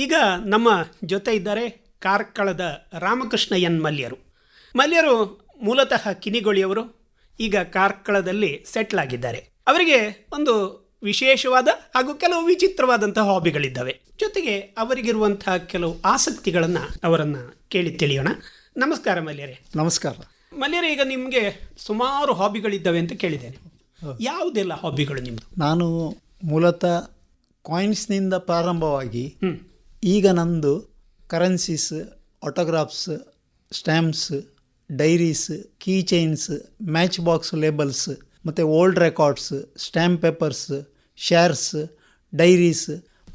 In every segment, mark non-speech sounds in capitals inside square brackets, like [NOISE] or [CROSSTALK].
ಈಗ ನಮ್ಮ ಜೊತೆ ಇದ್ದಾರೆ ಕಾರ್ಕಳದ ರಾಮಕೃಷ್ಣ ಎನ್ ಮಲ್ಯರು ಮಲ್ಯರು ಮೂಲತಃ ಕಿನಿಗೊಳಿಯವರು ಈಗ ಕಾರ್ಕಳದಲ್ಲಿ ಸೆಟ್ಲ್ ಆಗಿದ್ದಾರೆ. ಅವರಿಗೆ ಒಂದು ವಿಶೇಷವಾದ ಹಾಗೂ ಕೆಲವು ವಿಚಿತ್ರವಾದಂತಹ ಹಾಬಿಗಳಿದ್ದಾವೆ ಜೊತೆಗೆ ಅವರಿಗಿರುವಂತಹ ಕೆಲವು ಆಸಕ್ತಿಗಳನ್ನು ಅವರನ್ನು ಕೇಳಿ ತಿಳಿಯೋಣ. ನಮಸ್ಕಾರ ಮಲ್ಯರೇ ನಮಸ್ಕಾರ. ಮಲ್ಯರೇ ಈಗ ನಿಮಗೆ ಸುಮಾರು ಹಾಬಿಗಳಿದ್ದಾವೆ ಅಂತ ಕೇಳಿದ್ದೇನೆ. ಯಾವುದೆಲ್ಲ ಹಾಬಿಗಳು ನಿಮ್ಮದು ನಾನು ಮೂಲತಃ ಕಾಯಿನ್ಸ್ನಿಂದ ಪ್ರಾರಂಭವಾಗಿ. ಈಗ ನಂದು currencies autographs stamps diaries key chains match box labels ಮತ್ತು old records stamp papers shares diaries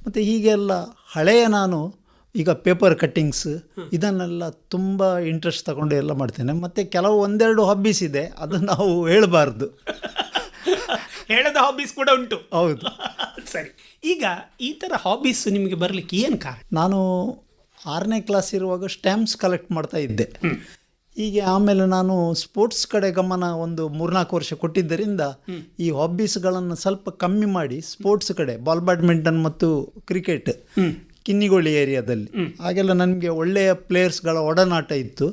ಮತ್ತು ಹೀಗೆಲ್ಲ ಹಳೆಯ ನಾನು ಈಗ ಪೇಪರ್ ಕಟ್ಟಿಂಗ್ಸ್ ಇದನ್ನೆಲ್ಲ ತುಂಬ ಇಂಟ್ರೆಸ್ಟ್ ತಗೊಂಡು ಎಲ್ಲ ಮಾಡ್ತೇನೆ. ಮತ್ತು ಕೆಲವು ಒಂದೆರಡು ಹಾಬೀಸ್ ಇದೆ ಅದು ನಾವು ಹೇಳಬಾರ್ದು. [LAUGHS] ಹೇಳದ ಹಾಬೀಸ್ ಕೂಡ ಉಂಟು. ಹೌದು. [LAUGHS] ಸರಿ. ಈಗ ಈ ಥರ ಹಾಬೀಸ್ ನಿಮಗೆ ಬರಲಿಕ್ಕೆ ಏನು ಕಾರಣ? ನಾನು ಆರನೇ ಕ್ಲಾಸ್ ಇರುವಾಗ ಸ್ಟ್ಯಾಂಪ್ಸ್ ಕಲೆಕ್ಟ್ ಮಾಡ್ತಾ ಇದ್ದೆ. ಹೀಗೆ ಆಮೇಲೆ ನಾನು ಸ್ಪೋರ್ಟ್ಸ್ ಕಡೆ ಗಮನ ಒಂದು ಮೂರ್ನಾಲ್ಕು ವರ್ಷ ಕೊಟ್ಟಿದ್ದರಿಂದ ಈ ಹಾಬೀಸ್ಗಳನ್ನು ಸ್ವಲ್ಪ ಕಮ್ಮಿ ಮಾಡಿ ಸ್ಪೋರ್ಟ್ಸ್ ಕಡೆ ಬಾಲ್ ಬ್ಯಾಡ್ಮಿಂಟನ್ ಮತ್ತು ಕ್ರಿಕೆಟ್ ಕಿನ್ನಿಗೋಳಿ ಏರಿಯಾದಲ್ಲಿ. ಹಾಗೆಲ್ಲ ನನಗೆ ಒಳ್ಳೆಯ ಪ್ಲೇಯರ್ಸ್ಗಳ ಒಡನಾಟ ಇತ್ತು.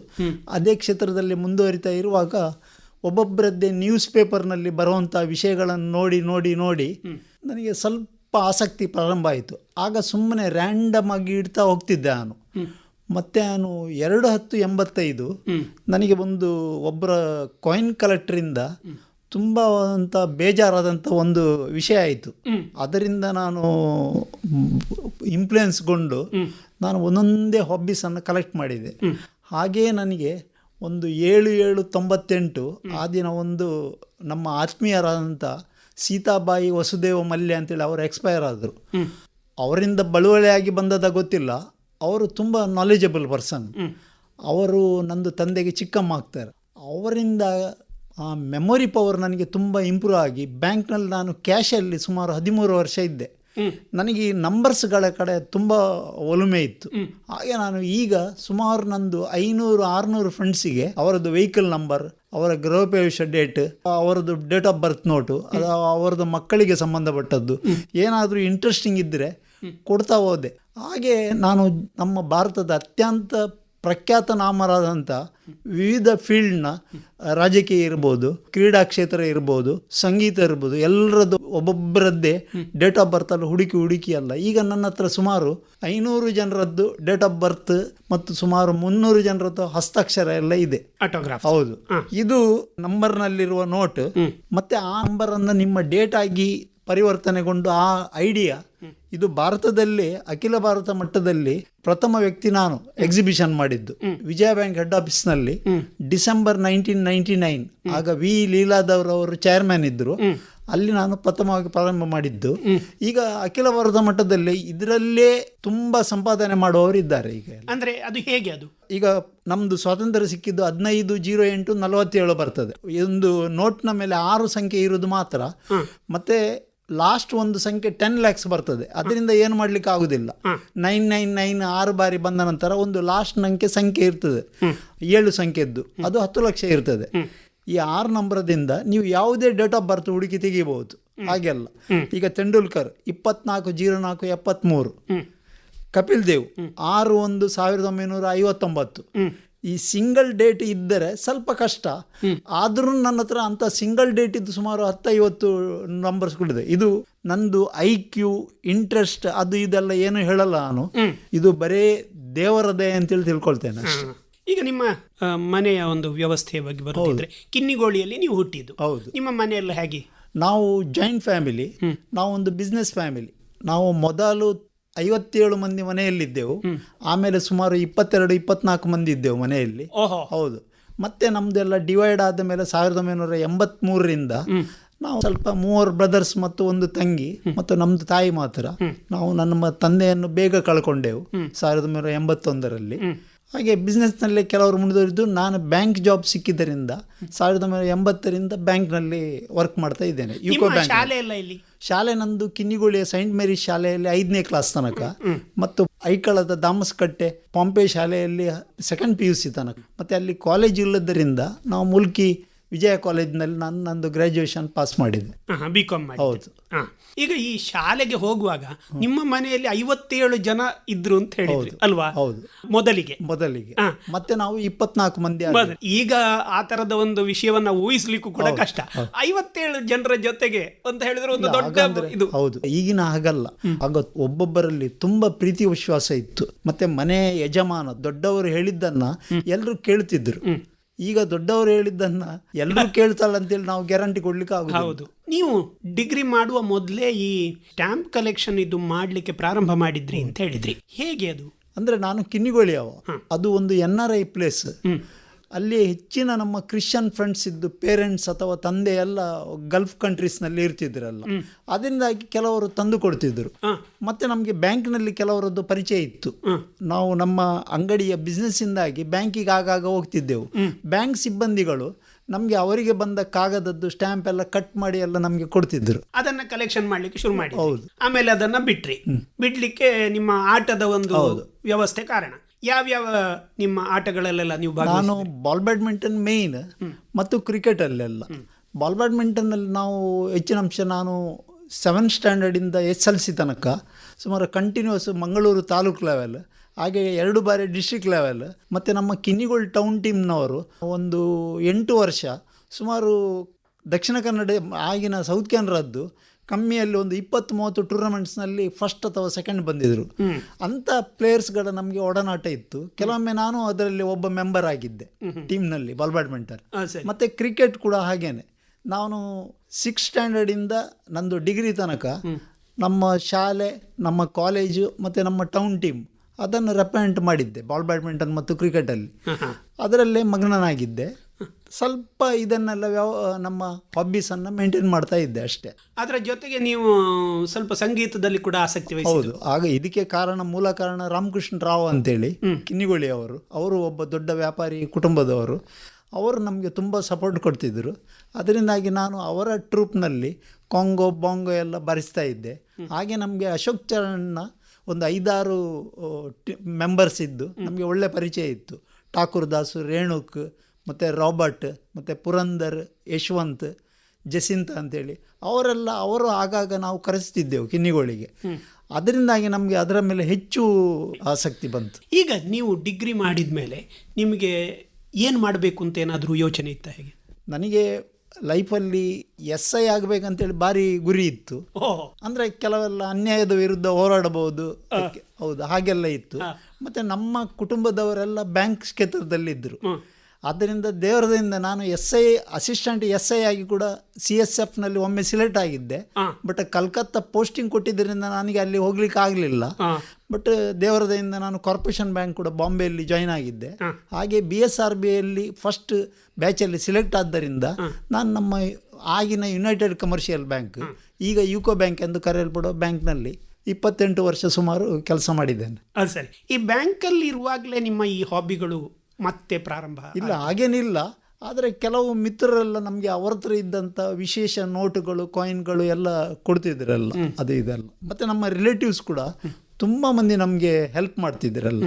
ಅದೇ ಕ್ಷೇತ್ರದಲ್ಲಿ ಮುಂದುವರಿತಾ ಇರುವಾಗ ಒಬ್ಬೊಬ್ಬರದ್ದೇ ನ್ಯೂಸ್ ಪೇಪರ್ನಲ್ಲಿ ಬರುವಂಥ ವಿಷಯಗಳನ್ನು ನೋಡಿ ನೋಡಿ ನೋಡಿ ನನಗೆ ಸ್ವಲ್ಪ ಆಸಕ್ತಿ ಪ್ರಾರಂಭ ಆಯಿತು. ಆಗ ಸುಮ್ಮನೆ ರ್ಯಾಂಡಮ್ ಆಗಿ ಇಡ್ತಾ ಹೋಗ್ತಿದ್ದೆ ನಾನು. ಮತ್ತೆ ನಾನು ಎರಡು ಹತ್ತು ಎಂಬತ್ತೈದು ನನಗೆ ಒಂದು ಒಬ್ಬರ ಕಾಯಿನ್ ಕಲೆಕ್ಟ್ರಿಂದ ತುಂಬ ಅಂತ ಬೇಜಾರಾದಂಥ ಒಂದು ವಿಷಯ ಆಯಿತು. ಅದರಿಂದ ನಾನು ಇನ್ಫ್ಲುಯೆನ್ಸ್ಗೊಂಡು ನಾನು ಒಂದೊಂದೇ ಹಾಬೀಸನ್ನು ಕಲೆಕ್ಟ್ ಮಾಡಿದೆ. ಹಾಗೇ ನನಗೆ ಒಂದು ಏಳು ಏಳು ತೊಂಬತ್ತೆಂಟು ಆ ದಿನ ಒಂದು ನಮ್ಮ ಆತ್ಮೀಯರಾದಂಥ ಸೀತಾಬಾಯಿ ವಸುದೇವ ಮಲ್ಯ ಅಂತೇಳಿ ಅವರು ಎಕ್ಸ್ಪೈರ್ ಆದರು. ಅವರಿಂದ ಬಳುವಳಿಯಾಗಿ ಬಂದದ ಗೊತ್ತಿಲ್ಲ. ಅವರು ತುಂಬ ನಾಲೆಜಬಲ್ ಪರ್ಸನ್ ಅವರು ನಂದು ತಂದೆಗೆ ಚಿಕ್ಕಮ್ಮ ಆಗ್ತಾರೆ ಅವರಿಂದ ಆ ಮೆಮೊರಿ ಪವರ್ ನನಗೆ ತುಂಬ ಇಂಪ್ರೂವ್ ಆಗಿ ಬ್ಯಾಂಕ್ನಲ್ಲಿ ನಾನು ಕ್ಯಾಶಲ್ಲಿ ಸುಮಾರು ಹದಿಮೂರು ವರ್ಷ ಇದ್ದೆ. ನನಗೆ ಈ ನಂಬರ್ಸ್ಗಳ ಕಡೆ ತುಂಬ ಒಲುಮೆ ಇತ್ತು. ಹಾಗೆ ನಾನು ಈಗ ಸುಮಾರು ನಂದು ಐನೂರು ಆರುನೂರು ಫ್ರೆಂಡ್ಸಿಗೆ ಅವರದ್ದು ವೆಹಿಕಲ್ ನಂಬರ್ ಅವರ ಗೃಹ ಪ್ರವೇಶ ಡೇಟ್ ಅವರದ್ದು ಡೇಟ್ ಆಫ್ ಬರ್ತ್ ನೋಟು ಅದು ಅವರದ್ದು ಮಕ್ಕಳಿಗೆ ಸಂಬಂಧಪಟ್ಟದ್ದು. ಏನಾದರೂ ಇಂಟ್ರೆಸ್ಟಿಂಗ್ ಇದ್ದರೆ ಕೊಡ್ತಾ ಹೋದೆ. ಹಾಗೆ ನಾನು ನಮ್ಮ ಭಾರತದ ಅತ್ಯಂತ ಪ್ರಖ್ಯಾತ ನಾಮರಾದಂಥ ವಿವಿಧ ಫೀಲ್ಡ್ನ ರಾಜಕೀಯ ಇರ್ಬೋದು ಕ್ರೀಡಾ ಕ್ಷೇತ್ರ ಇರ್ಬೋದು ಸಂಗೀತ ಇರ್ಬೋದು ಎಲ್ಲರದ್ದು ಒಬ್ಬೊಬ್ಬರದ್ದೇ ಡೇಟ್ ಆಫ್ ಬರ್ತಲ್ಲಿ ಹುಡುಕಿ ಹುಡುಕಿ ಅಲ್ಲ. ಈಗ ನನ್ನ ಹತ್ರ ಸುಮಾರು ಐನೂರು ಜನರದ್ದು ಡೇಟ್ ಆಫ್ ಬರ್ತ್ ಮತ್ತು ಸುಮಾರು ಮುನ್ನೂರು ಜನರದ್ದು ಹಸ್ತಾಕ್ಷರ ಎಲ್ಲ ಇದೆ. ಆಟೋಗ್ರಾಫ್ ಹೌದು. ಇದು ನಂಬರ್ನಲ್ಲಿರುವ ನೋಟ್ ಮತ್ತೆ ಆ ನಂಬರನ್ನು ನಿಮ್ಮ ಡೇಟ್ ಆಗಿ ಪರಿವರ್ತನೆಗೊಂಡು ಆ ಐಡಿಯಾ ಇದು ಭಾರತದಲ್ಲಿ ಅಖಿಲ ಭಾರತ ಮಟ್ಟದಲ್ಲಿ ಪ್ರಥಮ ವ್ಯಕ್ತಿ ನಾನು ಎಕ್ಸಿಬಿಷನ್ ಮಾಡಿದ್ದು. ವಿಜಯ ಬ್ಯಾಂಕ್ ಹೆಡ್ ಆಫೀಸ್ನಲ್ಲಿ ಡಿಸೆಂಬರ್ ನೈನ್ಟೀನ್ ನೈನ್ಟಿ ನೈನ್ ಆಗ ವಿ. ಲೀಲಾದವರವರು ಚೇರ್ಮನ್ ಇದ್ದರು ಅಲ್ಲಿ ನಾನು ಪ್ರಥಮವಾಗಿ ಪ್ರಾರಂಭ ಮಾಡಿದ್ದು. ಈಗ ಅಖಿಲ ಭಾರತ ಮಟ್ಟದಲ್ಲಿ ಇದರಲ್ಲೇ ತುಂಬಾ ಸಂಪಾದನೆ ಮಾಡುವವರು ಇದ್ದಾರೆ ಈಗ ಅಂದ್ರೆ ಅದು ಹೇಗೆ ಅದು? ಈಗ ನಮ್ದು ಸ್ವಾತಂತ್ರ್ಯ ಸಿಕ್ಕಿದ್ದು ಹದಿನೈದು ಜೀರೋ ಎಂಟು ನಲವತ್ತೇಳು ಬರ್ತದೆ. ಒಂದು ನೋಟ್ನ ಮೇಲೆ ಆರು ಸಂಖ್ಯೆ ಇರುವುದು ಮಾತ್ರ. ಮತ್ತೆ ಲಾಸ್ಟ್ ಒಂದು ಸಂಖ್ಯೆ ಟೆನ್ ಲ್ಯಾಕ್ಸ್ ಬರ್ತದೆ. ಅದರಿಂದ ಏನು ಮಾಡ್ಲಿಕ್ಕೆ ಆಗುದಿಲ್ಲ. ನೈನ್ ನೈನ್ ನೈನ್ ಆರು ಬಾರಿ ಬಂದ ನಂತರ ಒಂದು ಲಾಸ್ಟ್ ನಂಗೆ ಸಂಖ್ಯೆ ಇರ್ತದೆ. ಏಳು ಸಂಖ್ಯೆದ್ದು. ಅದು ಹತ್ತು ಲಕ್ಷ ಇರ್ತದೆ. ಈ ಆರು ನಂಬರದಿಂದ ನೀವು ಯಾವುದೇ ಡೇಟ್ ಆಫ್ ಬರ್ತ್ ಹುಡುಕಿ ತೆಗಿಬಹುದು. ಹಾಗೆಲ್ಲ. ಈಗ ತೆಂಡೂಲ್ಕರ್ ಇಪ್ಪತ್ನಾಲ್ಕು ಜೀರೋ ನಾಲ್ಕು ಎಪ್ಪತ್ತ್ಮೂರು ಕಪಿಲ್ ದೇವ್ ಆರು ಒಂದು ಸಾವಿರದ ಒಂಬೈನೂರ ಐವತ್ತೊಂಬತ್ತು. ಈ ಸಿಂಗಲ್ ಡೇಟ್ ಇದ್ದರೆ ಸ್ವಲ್ಪ ಕಷ್ಟ. ಆದ್ರೂ ನನ್ನ ಹತ್ರ ಅಂತ ಸಿಂಗಲ್ ಡೇಟ್ ಇದ್ದು ಸುಮಾರು ಹತ್ತೈವತ್ತು ನಂಬರ್ಸ್ಗಳಿದೆ ಇದು ನಂದು ಐ ಕ್ಯೂ ಇಂಟ್ರೆಸ್ಟ್ ಅದು ಇದೆಲ್ಲ ಏನು ಹೇಳಲ್ಲ ನಾನು. ಇದು ಬರೇ ದೇವರದೇ ಅಂತೇಳಿ ತಿಳ್ಕೊಳ್ತೇನೆ ಈಗ ನಿಮ್ಮ ಮನೆಯ ಒಂದು ವ್ಯವಸ್ಥೆಯ ಬಗ್ಗೆ ಬರುತ್ತಿದ್ರೆ ಕಿನ್ನಿಗೋಳಿಯಲ್ಲಿ ನೀವು ಹುಟ್ಟಿದ್ದು. ಹೌದು. ನಿಮ್ಮ ಮನೆಯಲ್ಲ ಹೇಗೆ? ನಾವು ಜಾಯಿಂಟ್ ಫ್ಯಾಮಿಲಿ ನಾವು ಒಂದು ಬಿಸ್ನೆಸ್ ಫ್ಯಾಮಿಲಿ ನಾವು ಮೊದಲು ಐವತ್ತೇಳು ಮಂದಿ ಮನೆಯಲ್ಲಿದ್ದೆವು. ಆಮೇಲೆ ಸುಮಾರು ಇಪ್ಪತ್ತೆರಡು ಇಪ್ಪತ್ನಾಲ್ಕು ಮಂದಿ ಇದ್ದೆವು ಮನೆಯಲ್ಲಿ. ಹೌದು. ಮತ್ತೆ ನಮ್ದೆಲ್ಲ ಡಿವೈಡ್ ಆದ ಮೇಲೆ ಸಾವಿರದ ಒಂಬೈನೂರ ಎಂಬತ್ಮೂರರಿಂದ ನಾವು ಸ್ವಲ್ಪ ಮೂವರು ಬ್ರದರ್ಸ್ ಮತ್ತು ಒಂದು ತಂಗಿ ಮತ್ತು ನಮ್ದು ತಾಯಿ ಮಾತ್ರ ನಾವು ನಮ್ಮ ತಂದೆಯನ್ನು ಬೇಗ ಕಳ್ಕೊಂಡೆವು ಸಾವಿರದ ಒಂಬೈನೂರ ಎಂಬತ್ತೊಂದರಲ್ಲಿ. ಹಾಗೆ ಬಿಸ್ನೆಸ್ನಲ್ಲಿ ಕೆಲವರು ಮುಂದುವರಿದು ನಾನು ಬ್ಯಾಂಕ್ ಜಾಬ್ ಸಿಕ್ಕಿದ್ದರಿಂದ ಸಾವಿರದ ಒಂಬೈನೂರ ಎಂಬತ್ತರಿಂದ ಬ್ಯಾಂಕ್ನಲ್ಲಿ ವರ್ಕ್ ಮಾಡ್ತಾ ಇದ್ದೇನೆ. ಯುಕೋ ಬ್ಯಾಂಕ್ ಶಾಲೆ ಎಲ್ಲ ಇಲ್ಲಿ ಶಾಲೆ ನಂದು ಕಿನ್ನಿಗೋಳಿಯ ಸೈಂಟ್ ಮೇರಿ ಶಾಲೆಯಲ್ಲಿ ಐದನೇ ಕ್ಲಾಸ್ ತನಕ. ಮತ್ತು ಐಕಳದ ದಾಮಸ್ಕಟ್ಟೆ ಪಾಂಪೆ ಶಾಲೆಯಲ್ಲಿ ಸೆಕೆಂಡ್ ಪಿ ಯು ಸಿ ತನಕ. ಮತ್ತು ಅಲ್ಲಿ ಕಾಲೇಜ್ ಇಲ್ಲದರಿಂದ ನಾವು ಮುಲ್ಕಿ ವಿಜಯ ಕಾಲೇಜ್ನಲ್ಲಿ ನಾನು ನಂದು ಗ್ರ್ಯಾಜುಯೇಷನ್ ಪಾಸ್ ಮಾಡಿದೆ ಬಿ ಕಾಮ್ ಹೌದು. ಈಗ ಈ ಶಾಲೆಗೆ ಹೋಗುವಾಗ ನಿಮ್ಮ ಮನೆಯಲ್ಲಿ ಐವತ್ತೇಳು ಜನ ಇದ್ರು ಅಂತ ಹೇಳಿದ್ರು ಅಲ್ವಾ? ಹೌದು. ಮೊದಲಿಗೆ. ಮೊದಲಿಗೆ. ಮತ್ತೆ ನಾವು ಇಪ್ಪತ್ನಾಲ್ಕು ಮಂದಿ. ಈಗ ಆ ತರದ ಒಂದು ವಿಷಯವನ್ನ ಊಹಿಸ್ಲಿಕ್ಕೂ ಕೂಡ ಕಷ್ಟ. ಐವತ್ತೇಳು ಜನರ ಜೊತೆಗೆ ಅಂತ ಹೇಳಿದ್ರೆ ಒಂದು ದೊಡ್ಡ ಇದು. ಹೌದು ಈಗಿನ ಹಾಗಲ್ಲ. ಆಗ ಒಬ್ಬೊಬ್ಬರಲ್ಲಿ ತುಂಬಾ ಪ್ರೀತಿ ವಿಶ್ವಾಸ ಇತ್ತು. ಮತ್ತೆ ಮನೆ ಯಜಮಾನ ದೊಡ್ಡವರು ಹೇಳಿದ್ದನ್ನ ಎಲ್ಲರೂ ಕೇಳ್ತಿದ್ರು. ಈಗ ದೊಡ್ಡವರು ಹೇಳಿದ್ದನ್ನ ಎಲ್ಲರೂ [LAUGHS] ಕೇಳ್ತಾಳ ಅಂತೇಳಿ ನಾವು ಗ್ಯಾರಂಟಿ ಕೊಡ್ಲಿಕ್ಕೆ ಆಗುತ್ತೆ ಹೌದು. ನೀವು ಡಿಗ್ರಿ ಮಾಡುವ ಮೊದಲೇ ಈ ಸ್ಟ್ಯಾಂಪ್ ಕಲೆಕ್ಷನ್ ಇದು ಮಾಡ್ಲಿಕ್ಕೆ ಪ್ರಾರಂಭ ಮಾಡಿದ್ರಿ ಅಂತ ಹೇಳಿದ್ರಿ. ಹೇಗೆ ಅದು? ಅಂದ್ರೆ ನಾನು ಕಿನ್ನಿಗೋಳಿ ಅವ ಅದು ಒಂದು ಎನ್ ಆರ್ ಐ ಪ್ಲೇಸ್. ಅಲ್ಲಿ ಹೆಚ್ಚಿನ ನಮ್ಮ ಕ್ರಿಶ್ಚಿಯನ್ ಫ್ರೆಂಡ್ಸ್ ಇದ್ದು ಪೇರೆಂಟ್ಸ್ ಅಥವಾ ತಂದೆ ಎಲ್ಲ ಗಲ್ಫ್ ಕಂಟ್ರೀಸ್ನಲ್ಲಿ ಇರ್ತಿದ್ರಲ್ಲ. ಅದರಿಂದಾಗಿ ಕೆಲವರು ತಂದು ಕೊಡ್ತಿದ್ರು. ಮತ್ತೆ ನಮಗೆ ಬ್ಯಾಂಕ್ನಲ್ಲಿ ಕೆಲವರದ್ದು ಪರಿಚಯ ಇತ್ತು. ನಾವು ನಮ್ಮ ಅಂಗಡಿಯ ಬಿಸ್ನೆಸ್ಸಿಂದಾಗಿ ಬ್ಯಾಂಕಿಗೆ ಆಗಾಗ ಹೋಗ್ತಿದ್ದೆವು. ಬ್ಯಾಂಕ್ ಸಿಬ್ಬಂದಿಗಳು ನಮಗೆ ಅವರಿಗೆ ಬಂದ ಕಾಗದದ್ದು ಸ್ಟ್ಯಾಂಪ್ ಎಲ್ಲ ಕಟ್ ಮಾಡಿ ಎಲ್ಲ ನಮಗೆ ಕೊಡ್ತಿದ್ರು. ಅದನ್ನ ಕಲೆಕ್ಷನ್ ಮಾಡ್ಲಿಕ್ಕೆ ಶುರು ಮಾಡಿ ಹೌದು. ಆಮೇಲೆ ಅದನ್ನ ಬಿಟ್ರಿ. ಬಿಡ್ಲಿಕ್ಕೆ ನಿಮ್ಮ ಆಟದ ಒಂದು ವ್ಯವಸ್ಥೆ ಕಾರಣ. ಯಾವ್ಯಾವ ನಿಮ್ಮ ಆಟಗಳಲ್ಲೆಲ್ಲ ನೀವು ನಾನು ಬಾಲ್ ಬ್ಯಾಡ್ಮಿಂಟನ್ ಮೇಯ್ನ್ ಮತ್ತು ಕ್ರಿಕೆಟಲ್ಲೆಲ್ಲ ಬಾಲ್ ಬ್ಯಾಡ್ಮಿಂಟನ್ನಲ್ಲಿ ನಾವು ಹೆಚ್ಚಿನ ಅಂಶ ನಾನು ಸೆವೆನ್ ಸ್ಟ್ಯಾಂಡರ್ಡಿಂದ ಎಸ್ ಎಲ್ ಸಿ ತನಕ ಸುಮಾರು ಕಂಟಿನ್ಯೂಸ್ ಮಂಗಳೂರು ತಾಲೂಕು ಲೆವೆಲ್ ಹಾಗೆ ಎರಡು ಬಾರಿ ಡಿಸ್ಟ್ರಿಕ್ಟ್ ಲೆವೆಲ್ ಮತ್ತು ನಮ್ಮ ಕಿನ್ನಿಗೋಳ್ ಟೌನ್ ಟೀಮ್ನವರು ಒಂದು ಎಂಟು ವರ್ಷ ಸುಮಾರು ದಕ್ಷಿಣ ಕನ್ನಡ ಆಗಿನ ಸೌತ್ ಕೆನರಾದ್ದು ಕಮ್ಮಿಯಲ್ಲಿ ಒಂದು ಇಪ್ಪತ್ತು ಮೂವತ್ತು ಟೂರ್ನಮೆಂಟ್ಸ್ನಲ್ಲಿ ಫಸ್ಟ್ ಅಥವಾ ಸೆಕೆಂಡ್ ಬಂದಿದ್ದರು ಅಂಥ ಪ್ಲೇಯರ್ಸ್ಗಳ ನಮಗೆ ಒಡನಾಟ ಇತ್ತು. ಕೆಲವೊಮ್ಮೆ ನಾನು ಅದರಲ್ಲಿ ಒಬ್ಬ ಮೆಂಬರ್ ಆಗಿದ್ದೆ ಟೀಮ್ನಲ್ಲಿ ಬಾಲ್ ಬ್ಯಾಡ್ಮಿಂಟನ್ ಮತ್ತು ಕ್ರಿಕೆಟ್ ಕೂಡ ಹಾಗೇನೆ. ನಾನು ಸಿಕ್ಸ್ ಸ್ಟ್ಯಾಂಡರ್ಡಿಂದ ನಂದು ಡಿಗ್ರಿ ತನಕ ನಮ್ಮ ಶಾಲೆ ನಮ್ಮ ಕಾಲೇಜು ಮತ್ತು ನಮ್ಮ ಟೌನ್ ಟೀಮ್ ಅದನ್ನು ರೆಪ್ರೆಸೆಂಟ್ ಮಾಡಿದ್ದೆ ಬಾಲ್ ಬ್ಯಾಡ್ಮಿಂಟನ್ ಮತ್ತು ಕ್ರಿಕೆಟಲ್ಲಿ. ಅದರಲ್ಲೇ ಮಗ್ನನಾಗಿದ್ದೆ. ಸ್ವಲ್ಪ ಇದನ್ನೆಲ್ಲ ವ್ಯವ ನಮ್ಮ ಹಾಬೀಸನ್ನು ಮೇಂಟೈನ್ ಮಾಡ್ತಾ ಇದ್ದೆ ಅಷ್ಟೇ. ಅದರ ಜೊತೆಗೆ ನೀವು ಸ್ವಲ್ಪ ಸಂಗೀತದಲ್ಲಿ ಕೂಡ ಆಸಕ್ತಿ ಹೌದು. ಆಗ ಇದಕ್ಕೆ ಕಾರಣ ಮೂಲ ಕಾರಣ ರಾಮಕೃಷ್ಣ ರಾವ್ ಅಂತೇಳಿ ಕಿನ್ನಿಗೋಳಿ ಅವರು. ಅವರು ಒಬ್ಬ ದೊಡ್ಡ ವ್ಯಾಪಾರಿ ಕುಟುಂಬದವರು. ಅವರು ನಮಗೆ ತುಂಬ ಸಪೋರ್ಟ್ ಕೊಡ್ತಿದ್ದರು ಅದರಿಂದಾಗಿ ನಾನು ಅವರ ಟ್ರೂಪ್ನಲ್ಲಿ ಕಾಂಗೋ ಬಾಂಗೋ ಎಲ್ಲ ಬರೆಸ್ತಾ ಇದ್ದೆ. ಹಾಗೆ ನಮಗೆ ಅಶೋಕ್ ಚರಣ್ನ ಒಂದು ಐದಾರು ಮೆಂಬರ್ಸ್ ಇದ್ದು ನಮಗೆ ಒಳ್ಳೆ ಪರಿಚಯ ಇತ್ತು. ಠಾಕೂರ್ ದಾಸು ರೇಣುಕ್ ಮತ್ತು ರಾಬರ್ಟ್ ಮತ್ತು ಪುರಂದರ್ ಯಶವಂತ್ ಜಸಿಂತ ಅಂತೇಳಿ ಅವರೆಲ್ಲ ಅವರು ಆಗಾಗ ನಾವು ಕರೆಸ್ತಿದ್ದೆವು ಕಿನ್ನಿಗಳಿಗೆ. ಅದರಿಂದಾಗಿ ನಮಗೆ ಅದರ ಮೇಲೆ ಹೆಚ್ಚು ಆಸಕ್ತಿ ಬಂತು. ಈಗ ನೀವು ಡಿಗ್ರಿ ಮಾಡಿದ ಮೇಲೆ ನಿಮಗೆ ಏನು ಮಾಡಬೇಕು ಅಂತ ಏನಾದರೂ ಯೋಚನೆ ಇತ್ತ ಹೇಗೆ? ನನಗೆ ಲೈಫಲ್ಲಿ ಎಸ್ ಐ ಆಗಬೇಕಂತೇಳಿ ಭಾರಿ ಗುರಿ ಇತ್ತು. ಅಂದರೆ ಕೆಲವೆಲ್ಲ ಅನ್ಯಾಯದ ವಿರುದ್ಧ ಹೋರಾಡಬಹುದು. ಹೌದು ಹಾಗೆಲ್ಲ ಇತ್ತು. ಮತ್ತು ನಮ್ಮ ಕುಟುಂಬದವರೆಲ್ಲ ಬ್ಯಾಂಕ್ ಕ್ಷೇತ್ರದಲ್ಲಿದ್ದರು. ಆದ್ದರಿಂದ ದೇವರದಿಂದ ನಾನು S I assistant S I ಆಗಿ ಕೂಡ ಸಿ ಎಸ್ ಎಫ್ನಲ್ಲಿ ಒಮ್ಮೆ ಸಿಲೆಕ್ಟ್ ಆಗಿದ್ದೆ. ಬಟ್ ಕಲ್ಕತ್ತಾ ಪೋಸ್ಟಿಂಗ್ ಕೊಟ್ಟಿದ್ದರಿಂದ ನನಗೆ ಅಲ್ಲಿ ಹೋಗ್ಲಿಕ್ಕೆ ಆಗಲಿಲ್ಲ. ಬಟ್ ದೇವರದಿಂದ ನಾನು ಕಾರ್ಪೊರೇಷನ್ ಬ್ಯಾಂಕ್ ಕೂಡ ಬಾಂಬೆಯಲ್ಲಿ ಜಾಯ್ನ್ ಆಗಿದ್ದೆ. ಹಾಗೆ ಬಿ ಎಸ್ ಆರ್ ಬಿ ಅಲ್ಲಿ ಫಸ್ಟ್ ಬ್ಯಾಚಲ್ಲಿ ಸಿಲೆಕ್ಟ್ ಆದ್ದರಿಂದ ನಾನು ನಮ್ಮ ಆಗಿನ ಯುನೈಟೆಡ್ ಕಮರ್ಷಿಯಲ್ ಬ್ಯಾಂಕ್ ಈಗ ಯುಕೋ ಬ್ಯಾಂಕ್ ಎಂದು ಕರೆಯಲ್ಪಡುವ ಬ್ಯಾಂಕ್ನಲ್ಲಿ ಇಪ್ಪತ್ತೆಂಟು ವರ್ಷ ಸುಮಾರು ಕೆಲಸ ಮಾಡಿದ್ದೇನೆ. ಅದು ಸರಿ. ಈ ಬ್ಯಾಂಕಲ್ಲಿ ಇರುವಾಗಲೇ ನಿಮ್ಮ ಈ ಹಾಬಿಗಳು ಮತ್ತೆ ಪ್ರಾರಂಭ ಇಲ್ಲ ಹಾಗೇನಿಲ್ಲ. ಆದರೆ ಕೆಲವು ಮಿತ್ರರೆಲ್ಲ ನಮಗೆ ಅವ್ರ ಹತ್ರ ಇದ್ದಂಥ ವಿಶೇಷ ನೋಟುಗಳು ಕಾಯಿನ್ಗಳು ಎಲ್ಲ ಕೊಡ್ತಿದ್ರಲ್ಲ ಅದು ಇದೆಲ್ಲ. ಮತ್ತು ನಮ್ಮ ರಿಲೇಟಿವ್ಸ್ ಕೂಡ ತುಂಬ ಮಂದಿ ನಮಗೆ ಹೆಲ್ಪ್ ಮಾಡ್ತಿದ್ರಲ್ಲ.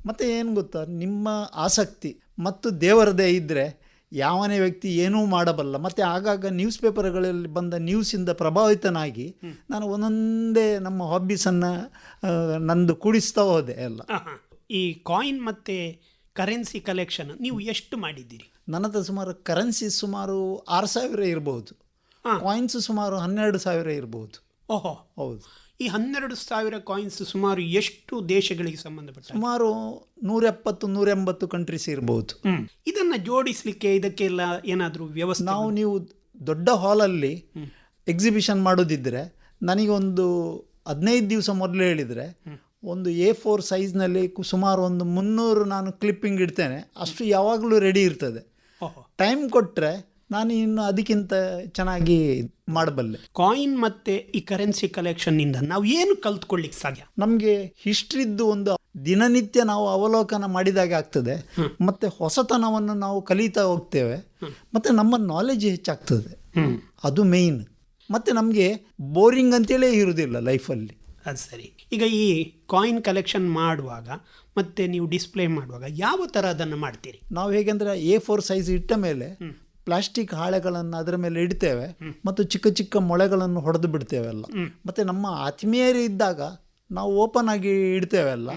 ಮತ್ತು ಏನು ಗೊತ್ತಾ ನಿಮ್ಮ ಆಸಕ್ತಿ ಮತ್ತು ದೇವರದೇ ಇದ್ದರೆ ಯಾವನೇ ವ್ಯಕ್ತಿ ಏನೂ ಮಾಡಬಲ್ಲ. ಮತ್ತು ಆಗಾಗ ನ್ಯೂಸ್ ಪೇಪರ್ಗಳಲ್ಲಿ ಬಂದ ನ್ಯೂಸಿಂದ ಪ್ರಭಾವಿತನಾಗಿ ನಾನು ಒಂದೊಂದೇ ನಮ್ಮ ಹಾಬೀಸನ್ನು ನಂದು ಕೂಡಿಸ್ತಾ ಹೋದೆ ಎಲ್ಲ. ಈ ಕಾಯಿನ್ ಮತ್ತೆ ಕರೆನ್ಸಿ ಕಲೆಕ್ಷನ್ ನೀವು ಎಷ್ಟು ಮಾಡಿದ್ದೀರಿ? ನನ್ನ ಹತ್ರ ಸುಮಾರು ಕರೆನ್ಸಿ ಸುಮಾರು ಆರು ಸಾವಿರ ಇರಬಹುದು. ಕಾಯಿನ್ಸ್ ಸುಮಾರು ಹನ್ನೆರಡು ಸಾವಿರ ಇರಬಹುದು ಓಹೋ. ಹೌದು. ಈ ಹನ್ನೆರಡು ಸಾವಿರ ಕಾಯಿನ್ಸ್ ಸುಮಾರು ಎಷ್ಟು ದೇಶಗಳಿಗೆ ಸಂಬಂಧಪಟ್ಟ? ಸುಮಾರು ನೂರೆಪ್ಪತ್ತು ನೂರೆಂಬತ್ತು ಕಂಟ್ರೀಸ್ ಇರಬಹುದು ಇದನ್ನ ಜೋಡಿಸ್ಲಿಕ್ಕೆ ಇದಕ್ಕೆಲ್ಲ ಏನಾದರೂ ವ್ಯವಸ್ಥೆ ನಾವು ನೀವು ದೊಡ್ಡ ಹಾಲಲ್ಲಿ ಎಕ್ಸಿಬಿಷನ್ ಮಾಡೋದಿದ್ರೆ ನನಗೊಂದು ಹದಿನೈದು ದಿವಸ ಮೊದಲು ಹೇಳಿದರೆ ಒಂದು ಎ ಫೋರ್ ಸೈಜ್ನಲ್ಲಿ ಸುಮಾರು ಒಂದು ಮುನ್ನೂರು ನಾನು ಕ್ಲಿಪ್ಪಿಂಗ್ ಇಡ್ತೇನೆ. ಅಷ್ಟು ಯಾವಾಗಲೂ ರೆಡಿ ಇರ್ತದೆ. ಟೈಮ್ ಕೊಟ್ಟರೆ ನಾನು ಇನ್ನು ಅದಕ್ಕಿಂತ ಚೆನ್ನಾಗಿ ಮಾಡಬಲ್ಲೆ. ಕಾಯಿನ್ ಮತ್ತೆ ಈ ಕರೆನ್ಸಿ ಕಲೆಕ್ಷನ್ನಿಂದ ನಾವು ಏನು ಕಲ್ತ್ಕೊಳ್ಳಿಕ್ಕೆ ಸಾಧ್ಯ? ನಮಗೆ ಹಿಸ್ಟ್ರಿದ್ದು ಒಂದು ದಿನನಿತ್ಯ ನಾವು ಅವಲೋಕನ ಮಾಡಿದಾಗ ಆಗ್ತದೆ. ಮತ್ತೆ ಹೊಸತನವನ್ನು ನಾವು ಕಲಿತಾ ಹೋಗ್ತೇವೆ. ಮತ್ತೆ ನಮ್ಮ ನಾಲೆಜ್ ಹೆಚ್ಚಾಗ್ತದೆ. ಅದು ಮೇಯ್ನ್ ಮತ್ತೆ ನಮಗೆ ಬೋರಿಂಗ್ ಅಂತೇಳೇ ಇರುವುದಿಲ್ಲ ಲೈಫಲ್ಲಿ ಅದು ಸರಿ. ಈಗ ಈ ಕಾಯಿನ್ ಕಲೆಕ್ಷನ್ ಮಾಡುವಾಗ ಮತ್ತೆ ನೀವು ಡಿಸ್ಪ್ಲೇ ಮಾಡುವಾಗ ಯಾವ ಥರ ಅದನ್ನು ಮಾಡ್ತೀರಿ? ನಾವು ಹೇಗೆಂದರೆ ಎ ಫೋರ್ ಸೈಜ್ ಇಟ್ಟ ಮೇಲೆ ಪ್ಲಾಸ್ಟಿಕ್ ಹಾಳೆಗಳನ್ನು ಅದರ ಮೇಲೆ ಇಡ್ತೇವೆ ಮತ್ತು ಚಿಕ್ಕ ಚಿಕ್ಕ ಮೊಳೆಗಳನ್ನು ಹೊಡೆದು ಬಿಡ್ತೇವೆಲ್ಲ ಮತ್ತು ನಮ್ಮ ಆತ್ಮೀಯರು ಇದ್ದಾಗ ನಾವು ಓಪನ್ ಆಗಿ ಇಡ್ತೇವೆಲ್ಲ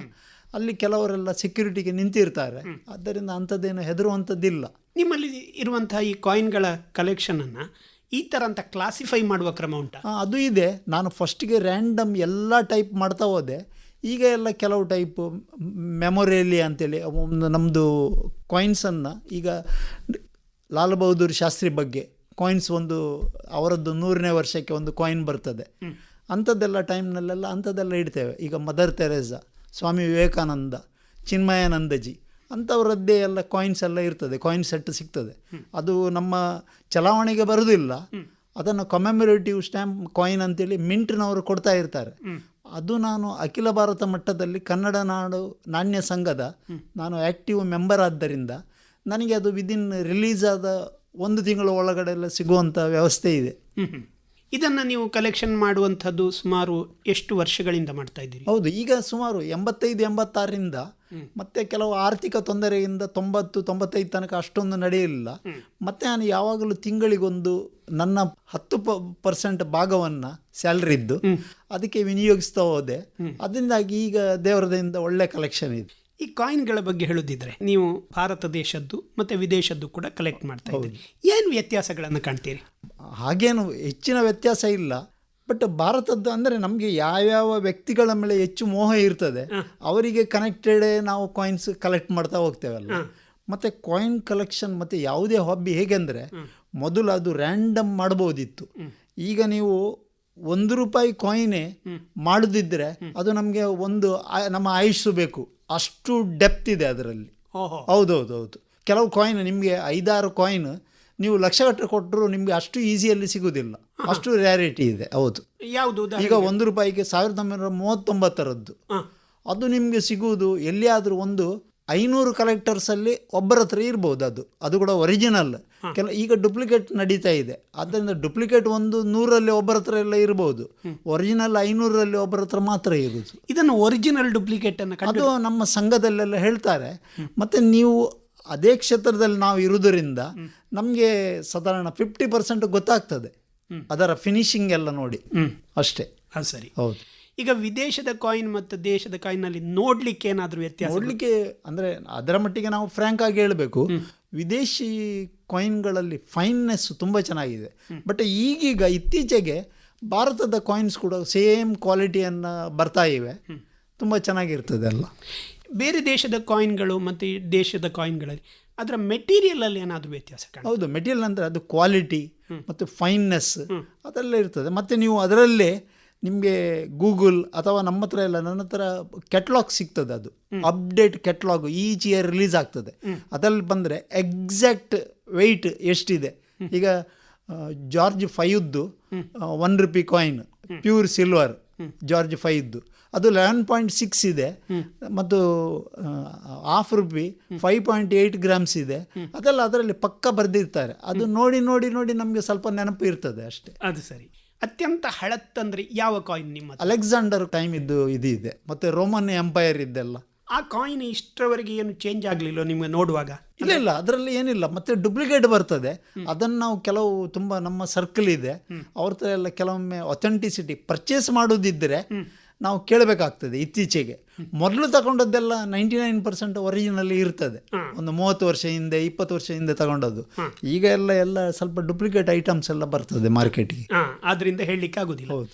ಅಲ್ಲಿ ಕೆಲವರೆಲ್ಲ ಸೆಕ್ಯೂರಿಟಿಗೆ ನಿಂತಿರ್ತಾರೆ. ಆದ್ದರಿಂದ ಅಂಥದ್ದೇನು ಹೆದರುವಂಥದ್ದಿಲ್ಲ. ನಿಮ್ಮಲ್ಲಿ ಇರುವಂತಹ ಈ ಕಾಯಿನ್ಗಳ ಕಲೆಕ್ಷನನ್ನು ಈ ಥರ ಅಂತ ಕ್ಲಾಸಿಫೈ ಮಾಡುವ ಕ್ರಮ ಉಂಟಾ? ಅದು ಇದೆ. ನಾನು ಫಸ್ಟಿಗೆ ರ್ಯಾಂಡಮ್ ಎಲ್ಲ ಟೈಪ್ ಮಾಡ್ತಾ ಹೋದೆ. ಈಗ ಎಲ್ಲ ಕೆಲವು ಟೈಪ್ ಮೆಮೊರಿಯಲಿ ಅಂತೇಳಿ ಒಂದು ನಮ್ಮದು ಕಾಯಿನ್ಸನ್ನು ಈಗ ಲಾಲ್ ಬಹದ್ದೂರ್ ಶಾಸ್ತ್ರಿ ಬಗ್ಗೆ ಕಾಯಿನ್ಸ್ ಒಂದು ಅವರದ್ದು ನೂರನೇ ವರ್ಷಕ್ಕೆ ಒಂದು ಕಾಯಿನ್ ಬರ್ತದೆ. ಅಂಥದ್ದೆಲ್ಲ ಟೈಮ್ನಲ್ಲೆಲ್ಲ ಅಂಥದ್ದೆಲ್ಲ ಇಡ್ತೇವೆ. ಈಗ ಮದರ್ ತೆರೇಸಾ ಸ್ವಾಮಿ ವಿವೇಕಾನಂದ ಚಿನ್ಮಯಾನಂದಜಿ ಅಂಥವರದ್ದೇ ಎಲ್ಲ ಕಾಯಿನ್ಸ್ ಎಲ್ಲ ಇರ್ತದೆ ಕಾಯಿನ್ ಸೆಟ್ ಸಿಗ್ತದೆ. ಅದು ನಮ್ಮ ಚಲಾವಣೆಗೆ ಬರೋದಿಲ್ಲ. ಅದನ್ನು ಕಮೆಮರೇಟಿವ್ ಸ್ಟ್ಯಾಂಪ್ ಕಾಯಿನ್ ಅಂತೇಳಿ ಮಿಂಟ್ನವರು ಕೊಡ್ತಾ ಇರ್ತಾರೆ. ಅದು ನಾನು ಅಖಿಲ ಭಾರತ ಮಟ್ಟದಲ್ಲಿ ಕನ್ನಡ ನಾಡು ನಾಣ್ಯ ಸಂಘದ ನಾನು ಆ್ಯಕ್ಟಿವ್ ಮೆಂಬರ್ ಆದ್ದರಿಂದ ನನಗೆ ಅದು ವಿದಿನ್ ರಿಲೀಸ್ ಆದ ಒಂದು ತಿಂಗಳ ಒಳಗಡೆ ಎಲ್ಲ ಸಿಗುವಂಥ ವ್ಯವಸ್ಥೆ ಇದೆ. ಇದನ್ನು ನೀವು ಕಲೆಕ್ಷನ್ ಮಾಡುವಂಥದ್ದು ಸುಮಾರು ಎಷ್ಟು ವರ್ಷಗಳಿಂದ ಮಾಡ್ತಾ ಇದ್ದೀರಿ? ಹೌದು ಈಗ ಸುಮಾರು ಎಂಬತ್ತೈದು ಎಂಬತ್ತಾರರಿಂದ ಮತ್ತೆ ಕೆಲವು ಆರ್ಥಿಕ ತೊಂದರೆಯಿಂದ ತೊಂಬತ್ತು ತೊಂಬತ್ತೈದು ತನಕ ಅಷ್ಟೊಂದು ನಡೆಯಲಿಲ್ಲ. ಮತ್ತೆ ನಾನು ಯಾವಾಗಲೂ ತಿಂಗಳಿಗೊಂದು ನನ್ನ ಹತ್ತು ಪ ಪರ್ಸೆಂಟ್ ಭಾಗವನ್ನು ಸ್ಯಾಲ್ರಿ ಇದ್ದು ಅದಕ್ಕೆ ವಿನಿಯೋಗಿಸ್ತಾ ಹೋದೆ. ಅದರಿಂದಾಗಿ ಈಗ ದೇವರದಿಂದ ಒಳ್ಳೆ ಕಲೆಕ್ಷನ್ ಇದೆ. ಈ ಕಾಯಿನ್ಗಳ ಬಗ್ಗೆ ಹೇಳುದಿದ್ರೆ ನೀವು ಭಾರತ ದೇಶದ್ದು ಮತ್ತು ವಿದೇಶದ್ದು ಕೂಡ ಕಲೆಕ್ಟ್ ಮಾಡ್ತಾ ಇದ್ದೀರಿ. ಏನು ವ್ಯತ್ಯಾಸಗಳನ್ನು ಕಾಣ್ತೀರಿ? ಹಾಗೇನು ಹೆಚ್ಚಿನ ವ್ಯತ್ಯಾಸ ಇಲ್ಲ. ಬಟ್ ಭಾರತದ್ದು ಅಂದರೆ ನಮಗೆ ಯಾವ್ಯಾವ ವ್ಯಕ್ತಿಗಳ ಮೇಲೆ ಹೆಚ್ಚು ಮೋಹ ಇರ್ತದೆ ಅವರಿಗೆ ಕನೆಕ್ಟೆಡ್ ನಾವು ಕಾಯಿನ್ಸ್ ಕಲೆಕ್ಟ್ ಮಾಡ್ತಾ ಹೋಗ್ತೇವಲ್ಲ ಮತ್ತು ಕಾಯಿನ್ ಕಲೆಕ್ಷನ್ ಮತ್ತು ಯಾವುದೇ ಹಾಬಿ ಹೇಗೆಂದರೆ ಮೊದಲು ಅದು ರ್ಯಾಂಡಮ್ ಮಾಡ್ಬೋದಿತ್ತು. ಈಗ ನೀವು ಒಂದು ರೂಪಾಯಿ ಕಾಯಿನೇ ಮಾಡದಿದ್ದರೆ ಅದು ನಮಗೆ ಒಂದು ನಮ್ಮ ಆಯುಷ್ಸು ಬೇಕು. ಅಷ್ಟು ಡೆಪ್ತ್ ಇದೆ ಅದರಲ್ಲಿ. ಹೌದೌದು ಹೌದು ಕೆಲವು ಕಾಯಿನ್ ನಿಮಗೆ ಐದಾರು ಕಾಯಿನ್ ನೀವು ಲಕ್ಷಗಟ್ಟಲೆ ಕೊಟ್ಟರು ನಿಮಗೆ ಅಷ್ಟು ಈಸಿಯಲ್ಲಿ ಸಿಗುವುದಿಲ್ಲ ಅಷ್ಟು ರ್ಯಾರಿಟಿ ಇದೆ. ಹೌದು. ಯಾವುದು ಈಗ ಒಂದು ರೂಪಾಯಿಗೆ ಸಾವಿರದ ಒಂಬೈನೂರ ಮೂವತ್ತೊಂಬತ್ತರದ್ದು. ಅದು ನಿಮಗೆ ಸಿಗುವುದು ಎಲ್ಲಿಯಾದರೂ ಒಂದು ಐನೂರು ಕಲೆಕ್ಟರ್ಸಲ್ಲಿ ಒಬ್ಬರ ಹತ್ರ ಇರ್ಬೋದು ಅದು. ಅದು ಕೂಡ ಒರಿಜಿನಲ್ ಕೆಲ ಈಗ ಡುಪ್ಲಿಕೇಟ್ ನಡೀತಾ ಇದೆ. ಆದ್ದರಿಂದ ಡುಪ್ಲಿಕೇಟ್ ಒಂದು ನೂರಲ್ಲಿ ಒಬ್ಬರ ಹತ್ರ ಎಲ್ಲ ಇರಬಹುದು ಒರಿಜಿನಲ್ ಐನೂರಲ್ಲಿ ಒಬ್ಬರ ಹತ್ರ ಮಾತ್ರ ಇರುವುದು. ಇದನ್ನು ಒರಿಜಿನಲ್ ಡುಪ್ಲಿಕೇಟ್ ಅನ್ನು ಅದು ನಮ್ಮ ಸಂಘದಲ್ಲೆಲ್ಲ ಹೇಳ್ತಾರೆ. ಮತ್ತು ನೀವು ಅದೇ ಕ್ಷೇತ್ರದಲ್ಲಿ ನಾವು ಇರುವುದರಿಂದ ನಮಗೆ ಸಾಧಾರಣ ಫಿಫ್ಟಿ ಪರ್ಸೆಂಟ್ ಗೊತ್ತಾಗ್ತದೆ. ಅದರ ಫಿನಿಶಿಂಗ್ ಎಲ್ಲ ನೋಡಿ. ಅಷ್ಟೇ. ಸರಿ. ಹೌದು. ಈಗ ವಿದೇಶದ ಕಾಯಿನ್ ಮತ್ತು ದೇಶದ ಕಾಯಿನ್ನಲ್ಲಿ ನೋಡ್ಲಿಕ್ಕೆ ಏನಾದರೂ ವ್ಯತ್ಯಾಸ ನೋಡಲಿಕ್ಕೆ ಅಂದರೆ ಅದರ ಮಟ್ಟಿಗೆ ನಾವು ಫ್ರ್ಯಾಂಕ್ ಆಗಿ ಹೇಳಬೇಕು. ವಿದೇಶಿ ಕಾಯಿನ್ಗಳಲ್ಲಿ ಫೈನ್ನೆಸ್ ತುಂಬ ಚೆನ್ನಾಗಿದೆ. ಬಟ್ ಈಗೀಗ ಇತ್ತೀಚೆಗೆ ಭಾರತದ ಕಾಯಿನ್ಸ್ ಕೂಡ ಸೇಮ್ ಕ್ವಾಲಿಟಿಯನ್ನು ಬರ್ತಾ ಇವೆ. ತುಂಬ ಚೆನ್ನಾಗಿರ್ತದೆ ಅಲ್ಲ. ಬೇರೆ ದೇಶದ ಕಾಯಿನ್ಗಳು ಮತ್ತು ಈ ದೇಶದ ಕಾಯಿನ್ಗಳಲ್ಲಿ ಅದರ ಮೆಟೀರಿಯಲ್ ಅಲ್ಲಿ ಏನಾದರೂ ವ್ಯತ್ಯಾಸ ಹೌದು ಮೆಟೀರಿಯಲ್ ಅಂದರೆ ಅದು ಕ್ವಾಲಿಟಿ ಮತ್ತು ಫೈನ್ನೆಸ್ ಅದೆಲ್ಲ ಇರ್ತದೆ. ಮತ್ತು ನೀವು ಅದರಲ್ಲೇ ನಿಮಗೆ ಗೂಗಲ್ ಅಥವಾ ನಮ್ಮ ಹತ್ರ ಎಲ್ಲ ನನ್ನ ಹತ್ರ ಕೆಟ್ಲಾಗ್ ಸಿಗ್ತದೆ ಅದು. Update catalogue each year release ಆಗ್ತದೆ. ಅದರಲ್ಲಿ ಬಂದರೆ ಎಕ್ಸಾಕ್ಟ್ ವೆಯ್ಟ್ ಎಷ್ಟಿದೆ? ಈಗ George ಫೈವ್ದು one rupee coin pure silver George ಫೈವ್ದು ಅದು ಲೆವೆನ್ ಪಾಯಿಂಟ್ ಸಿಕ್ಸ್ ಇದೆ. ಮತ್ತು half rupee five point eight grams ಇದೆ. ಅದೆಲ್ಲ ಅದರಲ್ಲಿ ಪಕ್ಕ ಬರೆದಿರ್ತಾರೆ. ಅದು ನೋಡಿ ನೋಡಿ ನೋಡಿ ನಮಗೆ ಸ್ವಲ್ಪ ನೆನಪು ಇರ್ತದೆ ಅಷ್ಟೇ. ಅದು ಸರಿ. ಅತ್ಯಂತ ಹಳತ್ತಂದ್ರೆ ಯಾವ ಕಾಯಿನ್ ನಿಮ್ಮ ಅಲೆಕ್ಸಾಂಡರ್ ಟೈಮ್ ಇದ್ದು ಇದು ಇದೆ ಮತ್ತೆ ರೋಮನ್ ಎಂಪೈರ್ ಇದ್ದೆಲ್ಲ. ಆ ಕಾಯಿನ್ ಇಷ್ಟರವರೆಗೆ ಏನು ಚೇಂಜ್ ಆಗಲಿಲ್ಲ ನಿಮಗೆ ನೋಡುವಾಗ? ಇಲ್ಲ ಇಲ್ಲ ಅದರಲ್ಲಿ ಏನಿಲ್ಲ. ಮತ್ತೆ ಡುಪ್ಲಿಕೇಟ್ ಬರ್ತದೆ. ಅದನ್ನ ನಾವು ಕೆಲವು ತುಂಬಾ ನಮ್ಮ ಸರ್ಕಲ್ ಇದೆ. ಅವ್ರ ಎಲ್ಲ ಕೆಲವೊಮ್ಮೆ ಅಥೆಂಟಿಸಿಟಿ ಪರ್ಚೇಸ್ ಮಾಡೋದಿದ್ದರೆ ನಾವು ಕೇಳಬೇಕಾಗ್ತದೆ ಇತ್ತೀಚೆಗೆ. ಮೊದಲು ತಗೊಂಡದ್ದೆಲ್ಲ ನೈಂಟಿ ನೈನ್ ಪರ್ಸೆಂಟ್ ಒರಿಜಿನಲ್ ಇರ್ತದೆ. ಒಂದು ಮೂವತ್ತು ವರ್ಷ ಹಿಂದೆ ಇಪ್ಪತ್ತು ವರ್ಷ ಹಿಂದೆ ತಗೊಂಡದ್ದು. ಈಗ ಎಲ್ಲ ಎಲ್ಲ ಸ್ವಲ್ಪ ಡುಪ್ಲಿಕೇಟ್ ಐಟಮ್ಸ್ ಎಲ್ಲ ಬರ್ತದೆ ಮಾರ್ಕೆಟಿಗೆ ಆದ್ರಿಂದ ಹೇಳಲಿಕ್ಕೆ ಆಗೋದಿಲ್ಲ. ಹೌದು.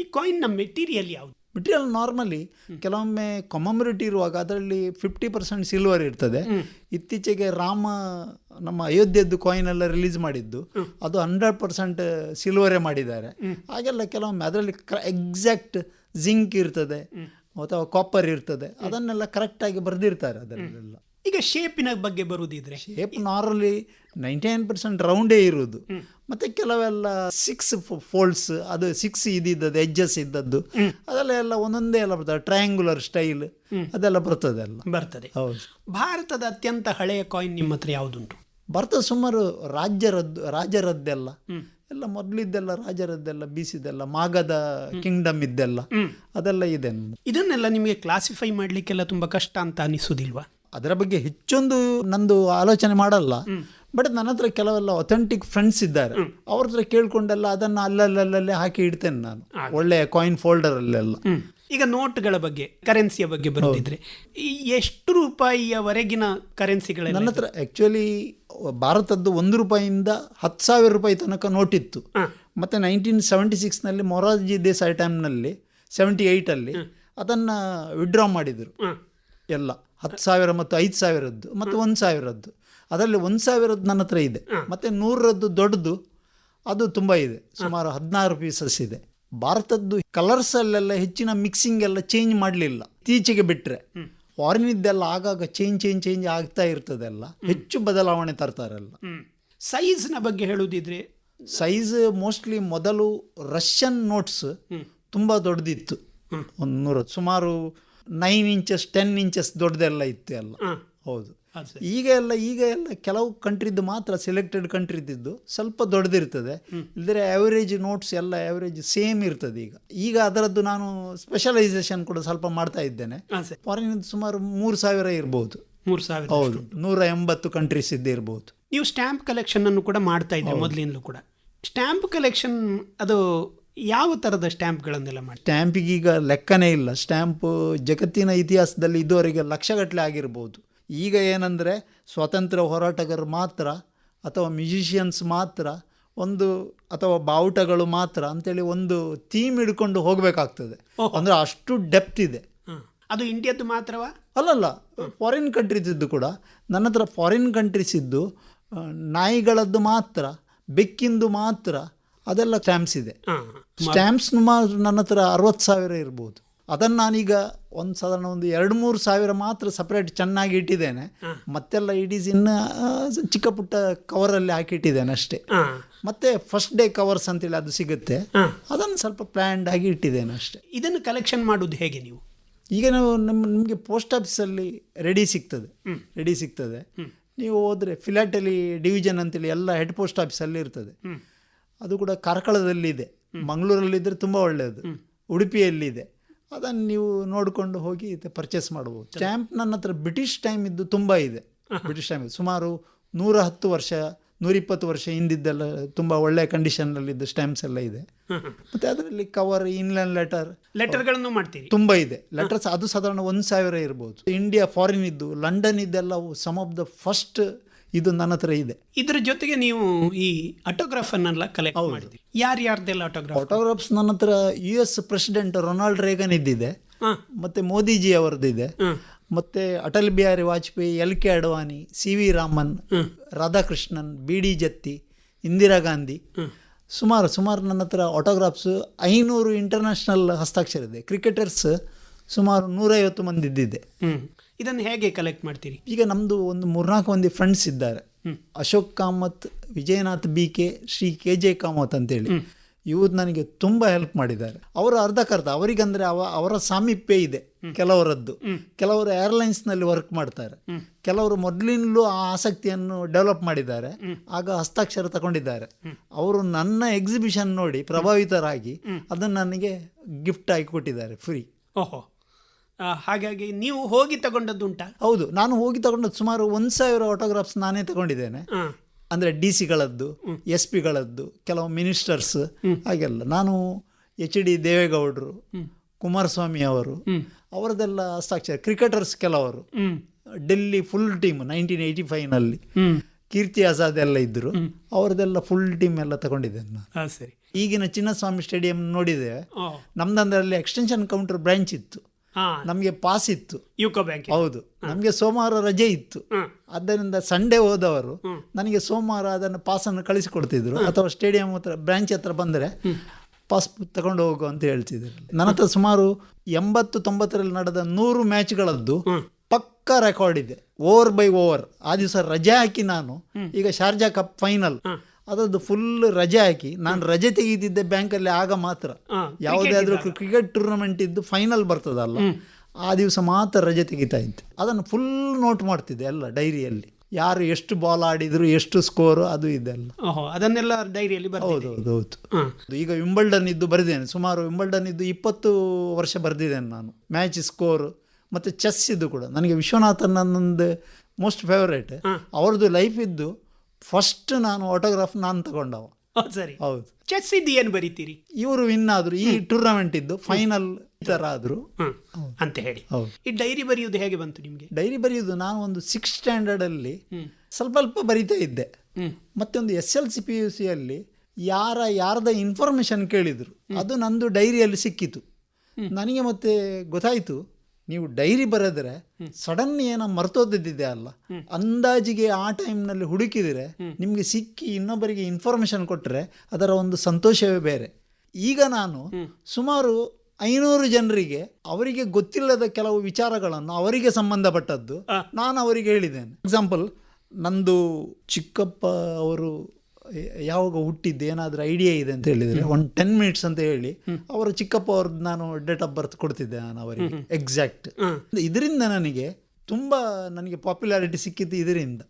ಈ ಕಾಯಿನ್ನ ಮೆಟೀರಿಯಲ್ ಯಾವುದು? ಮೆಟೀರಿಯಲ್ ನಾರ್ಮಲಿ ಕೆಲವೊಮ್ಮೆ ಕೊಮಮರಿಟಿ ಇರುವಾಗ ಅದರಲ್ಲಿ ಫಿಫ್ಟಿ ಪರ್ಸೆಂಟ್ ಸಿಲ್ವರ್ ಇರ್ತದೆ. ಇತ್ತೀಚೆಗೆ ರಾಮ ನಮ್ಮ ಅಯೋಧ್ಯದ್ದು ಕಾಯಿನ್ ಎಲ್ಲ ರಿಲೀಸ್ ಮಾಡಿದ್ದು. ಅದು ಹಂಡ್ರೆಡ್ ಪರ್ಸೆಂಟ್ ಸಿಲ್ವರೇ ಮಾಡಿದ್ದಾರೆ. ಹಾಗೆಲ್ಲ ಕೆಲವೊಮ್ಮೆ ಅದರಲ್ಲಿ ಎಕ್ಸಾಕ್ಟ್ ಜಿಂಕ್ ಇರ್ತದೆ ಅಥವಾ ಕಾಪರ್ ಇರ್ತದೆ. ಅದನ್ನೆಲ್ಲ ಕರೆಕ್ಟಾಗಿ ಬರೆದಿರ್ತಾರೆ ಅದರಲ್ಲೆಲ್ಲ. ಈಗ ಶೇಪಿನ ಬಗ್ಗೆ ಬರುವುದಿದ್ರೆ shape normally ninety nine percent ರೌಂಡೇ ಇರುವುದು ಮತ್ತೆ ಕೆಲವೆಲ್ಲ ಸಿಕ್ಸ್ ಫೋಲ್ಡ್ಸ್ ಅದು ಸಿಕ್ಸ್ ಇದ್ದಿದ್ದದ್ದು ಎಜ್ಜಸ್ ಇದ್ದದ್ದು ಅದೆಲ್ಲ ಎಲ್ಲ ಒಂದೊಂದೇ ಎಲ್ಲ ಬರ್ತದೆ. ಟ್ರಯಾಂಗುಲರ್ ಸ್ಟೈಲ್ ಅದೆಲ್ಲ ಬರ್ತದೆ ಅಲ್ಲ ಬರ್ತದೆ. ಹೌದು. ಭಾರತದ ಅತ್ಯಂತ ಹಳೆಯ ಕಾಯಿನ್ ನಿಮ್ಮ ಹತ್ರ ಯಾವುದುಂಟು? ಬರ್ತದೆ ಸುಮಾರು ರಾಜ್ಯರದ್ದು ರಾಜರದ್ದೆಲ್ಲ. ಎಲ್ಲ ಮೊದಲಿದ್ದೆಲ್ಲ ರಾಜರದ್ದೆಲ್ಲ ಬೀಸಿದೆಲ್ಲ ಮಾಗದ ಕಿಂಗ್ಡಮ್ ಇದ್ದೆಲ್ಲ ಅದೆಲ್ಲ ಇದೆ ಇದನ್ನೆಲ್ಲ ನಿಮಗೆ ಕ್ಲಾಸಿಫೈ ಮಾಡಲಿಕ್ಕೆಲ್ಲ ತುಂಬ ಕಷ್ಟ ಅಂತ ಅನಿಸೋದಿಲ್ವಾ? ಅದರ ಬಗ್ಗೆ ಹೆಚ್ಚೊಂದು ನಂದು ಆಲೋಚನೆ ಮಾಡಲ್ಲ. ಬಟ್ ನನ್ನ ಹತ್ರ ಕೆಲವೆಲ್ಲ ಅಥೆಂಟಿಕ್ ಫ್ರೆಂಡ್ಸ್ ಇದ್ದಾರೆ. ಅವ್ರ ಹತ್ರ ಕೇಳ್ಕೊಂಡೆಲ್ಲ ಅದನ್ನ ಅಲ್ಲಲ್ಲಲ್ಲೇ ಹಾಕಿ ಇಡ್ತೇನೆ ನಾನು. ಒಳ್ಳೆ ಕಾಯಿನ್ ಫೋಲ್ಡರಲ್ಲೆಲ್ಲ ಹ್ಮ್. ಈಗ ನೋಟ್ಗಳ ಬಗ್ಗೆ ಕರೆನ್ಸಿಯ ಬಗ್ಗೆ ಬರುತ್ತಿದ್ರೆ. ಈ ಎಷ್ಟು ರೂಪಾಯಿಯವರೆಗಿನ ಕರೆನ್ಸಿಗಳ ನನ್ನ ಹತ್ರ ಆ್ಯಕ್ಚುಲಿ ಭಾರತದ್ದು ಒಂದು ರೂಪಾಯಿಯಿಂದ ಹತ್ತು ಸಾವಿರ ರೂಪಾಯಿ ತನಕ ನೋಟ್ ಇತ್ತು. ಮತ್ತೆ ನೈನ್ಟೀನ್ ಸೆವೆಂಟಿ ಸಿಕ್ಸ್ನಲ್ಲಿ ಮೊರಾರ್ಜಿ ದೇಸಾಯಿ ಟೈಮ್ನಲ್ಲಿ ಸೆವೆಂಟಿ ಏಯ್ಟಲ್ಲಿ ಅದನ್ನು ವಿಡ್ರಾ ಮಾಡಿದರು. ಎಲ್ಲ ಹತ್ತು ಸಾವಿರ ಮತ್ತು ಐದು ಸಾವಿರದ್ದು ಮತ್ತು ಒಂದು ಸಾವಿರದ್ದು. ಅದರಲ್ಲಿ ಒಂದು ಸಾವಿರದ್ದು ನನ್ನ ಹತ್ರ ಇದೆ. ಮತ್ತು ನೂರರದ್ದು ದೊಡ್ಡದು ಅದು ತುಂಬ ಇದೆ. ಸುಮಾರು ಹದಿನಾರು ಪೀಸಸ್ ಇದೆ. ಭಾರತದ್ದು ಕಲರ್ಸಲ್ಲೆಲ್ಲ ಹೆಚ್ಚಿನ ಮಿಕ್ಸಿಂಗ್ ಎಲ್ಲ ಚೇಂಜ್ ಮಾಡಲಿಲ್ಲ. ಇತ್ತೀಚೆಗೆ ಬಿಟ್ಟರೆ ಫಾರಿನಿದ್ದೆಲ್ಲ ಆಗಾಗ ಚೇಂಜ್ ಚೇಂಜ್ ಚೇಂಜ್ ಆಗ್ತಾ ಇರ್ತದೆಲ್ಲ. ಹೆಚ್ಚು ಬದಲಾವಣೆ ತರ್ತಾರಲ್ಲ. ಸೈಜ್ ಸೈಜ್ನ ಬಗ್ಗೆ ಹೇಳುದಿದ್ರೆ? ಸೈಜ್ ಮೋಸ್ಟ್ಲಿ ಮೊದಲು ರಷ್ಯನ್ ನೋಟ್ಸ್ ತುಂಬ ದೊಡ್ಡದಿತ್ತು. ಒಂದು ನೂರ ಸುಮಾರು ನೈನ್ ಇಂಚಸ್ ಟೆನ್ ಇಂಚಸ್ ದೊಡ್ಡದೆಲ್ಲ ಇತ್ತು ಎಲ್ಲ. ಹೌದು. ಈಗ ಎಲ್ಲ ಈಗ ಎಲ್ಲ ಕೆಲವು ಕಂಟ್ರಿದ್ದು ಮಾತ್ರ ಸೆಲೆಕ್ಟೆಡ್ ಕಂಟ್ರಿದ್ದು ಸ್ವಲ್ಪ ದೊಡ್ಡದಿರ್ತದೆ. ಇಲ್ಲದ್ರೆ ಆವರೇಜ್ ನೋಟ್ಸ್ ಎಲ್ಲ ಆವರೇಜ್ ಸೇಮ್ ಇರ್ತದೆ ಈಗ. ಈಗ ಅದರದ್ದು ನಾನು ಸ್ಪೆಷಲೈಸೇಷನ್ ಕೂಡ ಸ್ವಲ್ಪ ಮಾಡ್ತಾ ಇದ್ದೇನೆ. ಫಾರಿನ್ ಸುಮಾರು ಮೂರು ಸಾವಿರ ಇರ್ಬೋದು. ಮೂರು ಸಾವಿರ ಹೌದು. ನೂರ ಎಂಬತ್ತು ಕಂಟ್ರೀಸ್ ಇದ್ದೇ ಇರ್ಬೋದು. ನೀವು ಸ್ಟ್ಯಾಂಪ್ ಕಲೆಕ್ಷನ್ ಅನ್ನು ಕೂಡ ಮಾಡ್ತಾ ಇದ್ದೆ ಮೊದಲಿಂದಲೂ ಕೂಡ. ಸ್ಟ್ಯಾಂಪ್ ಕಲೆಕ್ಷನ್ ಅದು ಯಾವ ಥರದ ಸ್ಟ್ಯಾಂಪ್ಗಳನ್ನೆಲ್ಲ ಮಾಡಿ ಸ್ಟ್ಯಾಂಪಿಗೆ ಈಗ ಲೆಕ್ಕನೇ ಇಲ್ಲ. ಸ್ಟ್ಯಾಂಪ್ ಜಗತ್ತಿನ ಇತಿಹಾಸದಲ್ಲಿ ಇದುವರೆಗೆ ಲಕ್ಷಗಟ್ಟಲೆ ಆಗಿರ್ಬೋದು. ಈಗ ಏನಂದರೆ ಸ್ವಾತಂತ್ರ್ಯ ಹೋರಾಟಗಾರರು ಮಾತ್ರ ಅಥವಾ ಮ್ಯೂಸಿಷಿಯನ್ಸ್ ಮಾತ್ರ ಒಂದು ಅಥವಾ ಬಾವುಟಗಳು ಮಾತ್ರ ಅಂತೇಳಿ ಒಂದು ಥೀಮ್ ಹಿಡ್ಕೊಂಡು ಹೋಗಬೇಕಾಗ್ತದೆ. ಅಂದರೆ ಅಷ್ಟು ಡೆಪ್ತ್ ಇದೆ. ಅದು ಇಂಡಿಯಾದ್ದು ಮಾತ್ರವಾ? ಅಲ್ಲಲ್ಲ ಫಾರಿನ್ ಕಂಟ್ರೀಸ್ ಇದ್ದು ಕೂಡ ನನ್ನ ಹತ್ರ ಫಾರಿನ್ ಕಂಟ್ರೀಸ್ ಇದ್ದು ನಾಯಿಗಳದ್ದು ಮಾತ್ರ ಬೆಕ್ಕಿಂದು ಮಾತ್ರ ಅದೆಲ್ಲ ಸ್ಟ್ಯಾಂಪ್ಸ್ ಇದೆ. ಸ್ಟ್ಯಾಂಪ್ಸ್ ಮಾತ್ರ ನನ್ನ ಹತ್ರ ಅರವತ್ತು ಸಾವಿರ ಇರ್ಬೋದು. ಅದನ್ನು ನಾನೀಗ ಒಂದು ಸಾಧಾರಣ ಒಂದು ಎರಡು ಮೂರು ಸಾವಿರ ಮಾತ್ರ ಸಪ್ರೇಟ್ ಚೆನ್ನಾಗಿ ಇಟ್ಟಿದ್ದೇನೆ. ಮತ್ತೆಲ್ಲ ಇಡೀಸ್ ಇನ್ನು ಚಿಕ್ಕ ಪುಟ್ಟ ಕವರಲ್ಲಿ ಹಾಕಿಟ್ಟಿದ್ದೇನೆ ಅಷ್ಟೇ. ಮತ್ತೆ ಫಸ್ಟ್ ಡೇ ಕವರ್ಸ್ ಅಂತೇಳಿ ಅದು ಸಿಗುತ್ತೆ. ಅದನ್ನು ಸ್ವಲ್ಪ ಪ್ಲ್ಯಾಂಡ್ ಆಗಿ ಇಟ್ಟಿದ್ದೇನೆ ಅಷ್ಟೇ. ಇದನ್ನು ಕಲೆಕ್ಷನ್ ಮಾಡೋದು ಹೇಗೆ ನೀವು? ಈಗ ನಾವು ನಮ್ಮ ನಿಮಗೆ ಪೋಸ್ಟ್ ಆಫೀಸಲ್ಲಿ ರೆಡಿ ಸಿಗ್ತದೆ. ರೆಡಿ ಸಿಗ್ತದೆ. ನೀವು ಹೋದರೆ ಫಿಲಾಟಲಿ ಡಿವಿಷನ್ ಅಂತೇಳಿ ಎಲ್ಲ ಹೆಡ್ ಪೋಸ್ಟ್ ಆಫೀಸಲ್ಲಿ ಇರ್ತದೆ. ಅದು ಕೂಡ ಕಾರ್ಕಳದಲ್ಲಿದೆ. ಮಂಗಳೂರಲ್ಲಿದ್ದರೆ ತುಂಬ ಒಳ್ಳೆಯದು ಉಡುಪಿಯಲ್ಲಿದೆ. ಅದನ್ನು ನೀವು ನೋಡಿಕೊಂಡು ಹೋಗಿ ಪರ್ಚೇಸ್ ಮಾಡ್ಬೋದು. ಸ್ಟ್ಯಾಂಪ್ ನನ್ನ ಹತ್ರ ಬ್ರಿಟಿಷ್ ಟೈಮ್ ಇದ್ದು ತುಂಬ ಇದೆ. ಬ್ರಿಟಿಷ್ ಟೈಮ್ ಸುಮಾರು ನೂರ ಹತ್ತು ವರ್ಷ ನೂರಿಪ್ಪತ್ತು ವರ್ಷ ಹಿಂದಿದ್ದೆಲ್ಲ ತುಂಬ ಒಳ್ಳೆಯ ಕಂಡೀಷನ್ನಲ್ಲಿದ್ದ ಸ್ಟ್ಯಾಂಪ್ಸ್ ಎಲ್ಲ ಇದೆ. ಮತ್ತು ಅದರಲ್ಲಿ ಕವರ್ ಇನ್ಲ್ಯಾಂಡ್ ಲೆಟರ್ ಲೆಟರ್ಗಳನ್ನು ಮಾಡ್ತೀವಿ ತುಂಬ ಇದೆ. ಲೆಟರ್ಸ್ ಅದು ಸಾಧಾರಣ ಒಂದು ಸಾವಿರ ಇರ್ಬೋದು. ಇಂಡಿಯಾ ಫಾರಿನ್ ಇದ್ದು ಲಂಡನ್ ಇದ್ದೆಲ್ಲ ಸಮ್ ಆಫ್ ದ ಫಸ್ಟ್ ಇದು ನನ್ನ ಹತ್ರ ಇದೆ. ಇದ್ರ ಜೊತೆಗೆ ನೀವು ಈ ಆಟೋಗ್ರಾಫ್ ಅನ್ನೆಲ್ಲ ಕಲೆಕ್ಟ್ ಮಾಡಿದ್ರಿ ಯಾರ್ಯಾರ್ದೆಲ್ಲ ಆಟೋಗ್ರಾಫ್ ಆಟೋಗ್ರಾಫ್ಸ್ ನನ್ನ ಹತ್ರ U S president Ronald Reagan ಇದ್ದಿದೆ. ಮತ್ತೆ ಮೋದಿಜಿ ಅವರದ್ದಿದೆ. ಮತ್ತೆ ಮತ್ತು Atal Bihari Vajpayee L K Advani C V Raman Radhakrishnan B D Jatti Indira Gandhi ಸುಮಾರು ಸುಮಾರು ನನ್ನ ಹತ್ರ ಆಟೋಗ್ರಾಫ್ಸ್ ಐನೂರು ಇಂಟರ್ನ್ಯಾಷನಲ್ ಹಸ್ತಾಕ್ಷರ ಇದೆ. ಕ್ರಿಕೆಟರ್ಸ್ ಸುಮಾರು ನೂರೈವತ್ತು ಮಂದಿ ಇದ್ದಿದೆ ಇದನ್ನು ಹೇಗೆ ಕಲೆಕ್ಟ್ ಮಾಡ್ತೀರಿ? ಈಗ ನಮ್ಮದು ಒಂದು ಮೂರ್ನಾಲ್ಕು ಮಂದಿ ಫ್ರೆಂಡ್ಸ್ ಇದ್ದಾರೆ. Ashok Kamath Vijayanath B K Shri K J Kamath ಅಂತೇಳಿ. ಇವ್ರು ನನಗೆ ತುಂಬ ಹೆಲ್ಪ್ ಮಾಡಿದ್ದಾರೆ. ಅವರು ಅರ್ಧಕ್ಕರ್ಧ ಅವರಿಗಂದ್ರೆ ಅವ ಅವರ ಸಾಮೀಪ್ಯ ಇದೆ ಕೆಲವರದ್ದು. ಕೆಲವರು ಏರ್ಲೈನ್ಸ್ನಲ್ಲಿ ವರ್ಕ್ ಮಾಡ್ತಾರೆ. ಕೆಲವರು ಮೊದಲಿನಲ್ಲೂ ಆ ಆಸಕ್ತಿಯನ್ನು ಡೆವಲಪ್ ಮಾಡಿದ್ದಾರೆ. ಆಗ ಹಸ್ತಾಕ್ಷರ ತಗೊಂಡಿದ್ದಾರೆ. ಅವರು ನನ್ನ ಎಕ್ಸಿಬಿಷನ್ ನೋಡಿ ಪ್ರಭಾವಿತರಾಗಿ ಅದನ್ನು ನನಗೆ ಗಿಫ್ಟ್ ಆಗಿ ಕೊಟ್ಟಿದ್ದಾರೆ ಫ್ರೀ ಓಹೋ. ಹಾಗಾಗಿ ನೀವು ಹೋಗಿ ತಗೊಂಡದ್ದುಂಟಾ? ಹೌದು ನಾನು ಹೋಗಿ ತಗೊಂಡದ್ದು ಸುಮಾರು ಒಂದ್ ಸಾವಿರ ಆಟೋಗ್ರಾಫ್ಸ್ ನಾನೇ ತಗೊಂಡಿದ್ದೇನೆ. ಅಂದ್ರೆ ಡಿ ಸಿಗಳದ್ದು ಎಸ್ ಪಿಗಳದ್ದು ಕೆಲವು ಮಿನಿಸ್ಟರ್ಸ್ ಹಾಗೆಲ್ಲ. ನಾನು ಎಚ್ ಡಿ ದೇವೇಗೌಡರು ಕುಮಾರಸ್ವಾಮಿ ಅವರು ಅವರದೆಲ್ಲ ಹಸ್ತಾಕ್ಷರ ಕ್ರಿಕೆಟರ್ಸ್ ಕೆಲವರು. Delhi full team nineteen eighty ಫೈವ್ನಲ್ಲಿ Kirti Azad ಎಲ್ಲ ಇದ್ದರು ಅವರದೆಲ್ಲ ಫುಲ್ ಟೀಮ್ ಎಲ್ಲ ತಗೊಂಡಿದ್ದೇನೆ ನಾನು. ಸರಿ. ಈಗಿನ ಚಿನ್ನಸ್ವಾಮಿ ಸ್ಟೇಡಿಯಂ ನೋಡಿದೆ ನಮ್ದಂದ್ರಲ್ಲಿ ಎಕ್ಸ್ಟೆನ್ಷನ್ ಕೌಂಟರ್ ಬ್ರಾಂಚ್ ಇತ್ತು. ನಮಗೆ ಪಾಸ್ ಇತ್ತು. ಯುಕೋ ಬ್ಯಾಂಕ್ ಹೌದು. ನಮಗೆ ಸೋಮವಾರ ರಜೆ ಇತ್ತು. ಆದ್ದರಿಂದ ಸಂಡೇ ಹೋದವರು ನನಗೆ ಸೋಮವಾರ ಅದನ್ನು ಪಾಸನ್ನು ಕಳಿಸಿಕೊಡ್ತಿದ್ರು. ಅಥವಾ ಸ್ಟೇಡಿಯಂ ಹತ್ರ ಬ್ರಾಂಚ್ ಹತ್ರ ಬಂದರೆ ಪಾಸ್ ತಗೊಂಡು ಹೋಗು ಅಂತ ಹೇಳ್ತಿದ್ರು. ನನ್ನ ಹತ್ರ ಸುಮಾರು ಎಂಬತ್ತು ತೊಂಬತ್ತರಲ್ಲಿ ನಡೆದ ನೂರು ಮ್ಯಾಚ್ಗಳದ್ದು ಪಕ್ಕ ರೆಕಾರ್ಡ್ ಇದೆ. ಓವರ್ ಬೈ ಓವರ್ ಆ ದಿವಸ ರಜೆ ಹಾಕಿ ನಾನು ಈಗ ಶಾರ್ಜಾ ಕಪ್ ಫೈನಲ್ ಅದರದ್ದು ಫುಲ್ ರಜೆ ಹಾಕಿ. ನಾನು ರಜೆ ತೆಗೆದಿದ್ದೆ ಬ್ಯಾಂಕಲ್ಲಿ ಆಗ ಮಾತ್ರ. ಯಾವುದೇ ಆದರೂ ಕ್ರಿಕೆಟ್ ಟೂರ್ನಮೆಂಟ್ ಇದ್ದು ಫೈನಲ್ ಬರ್ತದಲ್ಲ ಆ ದಿವಸ ಮಾತ್ರ ರಜೆ ತೆಗಿತಾ ಇದ್ದೆ. ಅದನ್ನು ಫುಲ್ ನೋಟ್ ಮಾಡ್ತಿದ್ದೆ ಎಲ್ಲ ಡೈರಿಯಲ್ಲಿ ಯಾರು ಎಷ್ಟು ಬಾಲ್ ಆಡಿದ್ರು ಎಷ್ಟು ಸ್ಕೋರ್ ಅದು ಇದೆಲ್ಲ. ಅದನ್ನೆಲ್ಲ ಡೈರಿಯಲ್ಲಿ ಹೌದು ಹೌದು ಹೌದು. ಈಗ ವಿಂಬಲ್ಡನ್ ಇದ್ದು ಬರೆದೇನೆ ಸುಮಾರು ವಿಂಬಲ್ಡನ್ ಇದ್ದು ಇಪ್ಪತ್ತು ವರ್ಷ ಬರೆದಿದ್ದೇನೆ ನಾನು. ಮ್ಯಾಚ್ ಸ್ಕೋರ್ ಮತ್ತೆ ಚೆಸ್ ಇದ್ದು ಕೂಡ. ನನಗೆ ವಿಶ್ವನಾಥನ್ ನನ್ನೊಂದು ಮೋಸ್ಟ್ ಫೇವರೇಟ್ ಅವ್ರದ್ದು ಲೈಫ್ ಇದ್ದು ಫಸ್ಟ್ ನಾನು ಆಟೋಗ್ರಾಫ್ ನಾನು ತಗೊಂಡವ. ಸರಿ. ಹೌದು. ಚೆಸ್ ಇದ್ದು ಏನು ಬರೀತೀರಿ? ಇವರು ವಿನ್ ಆದ್ರು. ಈ ಟೂರ್ನಮೆಂಟ್ ಇದ್ದು ಫೈನಲ್ ತರ ಆದ್ರು. ಅಂತ ಹೇಳಿ. ಹೌದು. ಈ ಡೈರಿ ಬರೆಯುವುದು ಹೇಗೆ ಬಂತು ನಿಮಗೆ? ಡೈರಿ ಬರೆಯುವುದು ನಾನು ಒಂದು ಸಿಕ್ಸ್ ಸ್ಟ್ಯಾಂಡರ್ಡ್ ಅಲ್ಲಿ ಸ್ವಲ್ಪ ಅಲ್ಪ ಬರಿತಾ ಇದ್ದೆ. ಮತ್ತೆ ಒಂದು S L C P U ಸಿಯಲ್ಲಿ ಯಾರ ಯಾರದ ಇನ್ಫಾರ್ಮೇಶನ್ ಕೇಳಿದ್ರು. ಅದು ನಂದು ಡೈರಿಯಲ್ಲಿ ಸಿಕ್ಕಿತು. ನನಗೆ ಮತ್ತೆ ಗೊತ್ತಾಯಿತು. ನೀವು ಡೈರಿ ಬರೆದ್ರೆ ಸಡನ್ ಏನೋ ಮರ್ತೋದಿದೆ ಅಲ್ಲ? ಅಂದಾಜಿಗೆ ಆ ಟೈಮ್ನಲ್ಲಿ ಹುಡುಕಿದರೆ ನಿಮಗೆ ಸಿಕ್ಕಿ ಇನ್ನೊಬ್ಬರಿಗೆ ಇನ್ಫಾರ್ಮೇಶನ್ ಕೊಟ್ಟರೆ ಅದರ ಒಂದು ಸಂತೋಷವೇ ಬೇರೆ. ಈಗ ನಾನು ಸುಮಾರು ಐನೂರು ಜನರಿಗೆ ಅವರಿಗೆ ಗೊತ್ತಿಲ್ಲದ ಕೆಲವು ವಿಚಾರಗಳನ್ನು ಅವರಿಗೆ ಸಂಬಂಧಪಟ್ಟದ್ದು ನಾನು ಅವರಿಗೆ ಹೇಳಿದ್ದೇನೆ. ಎಕ್ಸಾಂಪಲ್ ನಂದು ಚಿಕ್ಕಪ್ಪ ಅವರು ಯಾವಾಗ ಹುಟ್ಟಿದ್ದು ಏನಾದರೂ ಐಡಿಯಾ ಇದೆ ಅಂತ ಹೇಳಿದರೆ ಒಂದು ಟೆನ್ ಮಿನಿಟ್ಸ್ ಅಂತ ಹೇಳಿ ಅವರ ಚಿಕ್ಕಪ್ಪ ಅವ್ರದ್ದು ನಾನು ಡೇಟ್ ಆಫ್ ಬರ್ತ್ ಕೊಡ್ತಿದ್ದೆ ನಾನು ಅವರಿಗೆ ಎಕ್ಸಾಕ್ಟ್ ಇದರಿಂದ ನನಗೆ ತುಂಬ ನನಗೆ ಪಾಪ್ಯುಲಾರಿಟಿ ಸಿಕ್ಕಿದ್ದು ಇದರಿಂದ.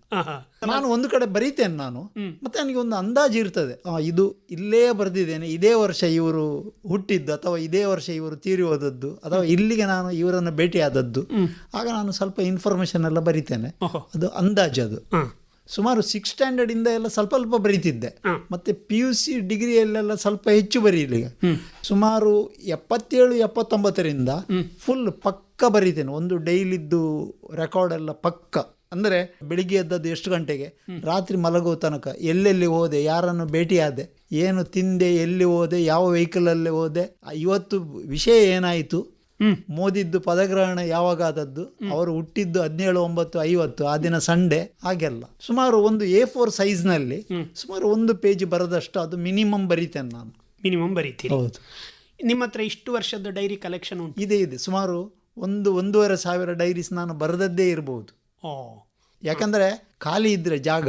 ನಾನು ಒಂದು ಕಡೆ ಬರೀತೇನೆ ನಾನು ಮತ್ತೆ ನನಗೆ ಒಂದು ಅಂದಾಜು ಇರ್ತದೆ. ಆ, ಇದು ಇಲ್ಲೇ ಬರೆದಿದ್ದೇನೆ ಇದೇ ವರ್ಷ ಇವರು ಹುಟ್ಟಿದ್ದು ಅಥವಾ ಇದೇ ವರ್ಷ ಇವರು ತೀರಿ ಹೋದದ್ದು ಅಥವಾ ಇಲ್ಲಿಗೆ ನಾನು ಇವರನ್ನು ಭೇಟಿಯಾದದ್ದು. ಆಗ ನಾನು ಸ್ವಲ್ಪ ಇನ್ಫಾರ್ಮೇಶನ್ ಎಲ್ಲ ಬರಿತೇನೆ. ಅದು ಅಂದಾಜು ಅದು. ಸುಮಾರು ಸಿಕ್ಸ್ ಸ್ಟ್ಯಾಂಡರ್ಡ್ ಇಂದ ಎಲ್ಲ ಸ್ವಲ್ಪ ಸ್ವಲ್ಪ ಬರೀತಿದ್ದೆ. ಮತ್ತೆ ಪಿ ಯು ಸಿ ಡಿಗ್ರಿಯಲ್ಲೆಲ್ಲ ಸ್ವಲ್ಪ ಹೆಚ್ಚು ಬರೀಲಿ. ಸುಮಾರು ಎಪ್ಪತ್ತೇಳು ಎಪ್ಪತ್ತೊಂಬತ್ತರಿಂದ ಫುಲ್ ಪಕ್ಕ ಬರೀತೇನೆ. ಒಂದು ಡೈಲಿದ್ದು ರೆಕಾರ್ಡ್ ಎಲ್ಲ ಪಕ್ಕ. ಅಂದರೆ ಬೆಳಿಗ್ಗೆ ಎದ್ದದ್ದು ಎಷ್ಟು ಗಂಟೆಗೆ? ರಾತ್ರಿ ಮಲಗೋ ತನಕ. ಎಲ್ಲೆಲ್ಲಿ ಹೋದೆ? ಯಾರನ್ನು ಭೇಟಿಯಾದೆ ಏನು ತಿಂದೆ? ಎಲ್ಲಿ ಹೋದೆ? ಯಾವ ವೆಹಿಕಲಲ್ಲಿ ಹೋದೆ? ಇವತ್ತು ವಿಷಯ ಏನಾಯಿತು. ಮೋದಿದ್ದು ಪದಗ್ರಹಣ ಯಾವಾಗ ಆದದ್ದು? ಅವರು ಹುಟ್ಟಿದ್ದು ಹದಿನೇಳು ಒಂಬತ್ತು ಐವತ್ತು ಆ ದಿನ ಸಂಡೇ ಹಾಗೆಲ್ಲ. ಸುಮಾರು ಒಂದು ಎ ಫೋರ್ ಸೈಜ್ನಲ್ಲಿ ಸುಮಾರು ಒಂದು ಪೇಜ್ ಬರದಷ್ಟು ಅದು ಮಿನಿಮಮ್ ಬರೀತೇನೆ ನಾನು. ಮಿನಿಮಮ್ ಬರೀತೀನಿ ಹೌದು. ನಿಮ್ಮ ಹತ್ರ ಇಷ್ಟು ವರ್ಷದ ಡೈರಿ ಕಲೆಕ್ಷನ್ ಉಂಟು? ಇದೆ ಇದೆ. ಸುಮಾರು ಒಂದು ಒಂದೂವರೆ ಸಾವಿರ ಡೈರೀಸ್ ನಾನು ಬರೆದದ್ದೇ ಇರಬಹುದು ಯಾಕಂದ್ರೆ ಖಾಲಿ ಇದ್ರೆ ಜಾಗ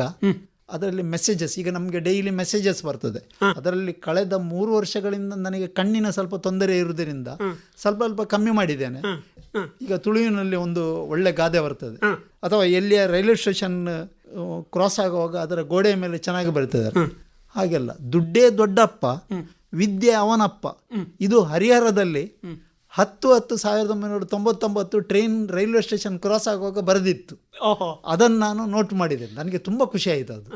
ಅದರಲ್ಲಿ ಮೆಸೇಜಸ್ ಈಗ ನಮಗೆ ಡೈಲಿ ಮೆಸೇಜಸ್ ಬರ್ತದೆ. ಅದರಲ್ಲಿ ಕಳೆದ ಮೂರು ವರ್ಷಗಳಿಂದ ನನಗೆ ಕಣ್ಣಿನ ಸ್ವಲ್ಪ ತೊಂದರೆ ಇರುವುದರಿಂದ ಸ್ವಲ್ಪ ಸ್ವಲ್ಪ ಕಮ್ಮಿ ಮಾಡಿದ್ದೇನೆ. ಈಗ ತುಳುವಿನಲ್ಲಿ ಒಂದು ಒಳ್ಳೆ ಗಾದೆ ಬರ್ತದೆ. ಅಥವಾ ಎಲ್ಲಿಯ ರೈಲ್ವೆ ಸ್ಟೇಷನ್ ಕ್ರಾಸ್ ಆಗುವಾಗ ಅದರ ಗೋಡೆಯ ಮೇಲೆ ಚೆನ್ನಾಗಿ ಬರ್ತದೆ ಹಾಗೆಲ್ಲ. ದುಡ್ಡೇ ದೊಡ್ಡಪ್ಪ ವಿದ್ಯೆ ಅವನಪ್ಪ. ಇದು ಹರಿಹರದಲ್ಲಿ ಹತ್ತು ಹತ್ತು ಸಾವಿರದ ಒಂಬೈನೂರ ತೊಂಬತ್ತೊಂಬತ್ತು ಟ್ರೈನ್ ರೈಲ್ವೆ ಸ್ಟೇಷನ್ ಕ್ರಾಸ್ ಆಗುವಾಗ ಬರೆದಿತ್ತು. ಅದನ್ನು ನಾನು ನೋಟ್ ಮಾಡಿದೆ ನನಗೆ ತುಂಬ ಖುಷಿ ಆಯಿತು ಅದು.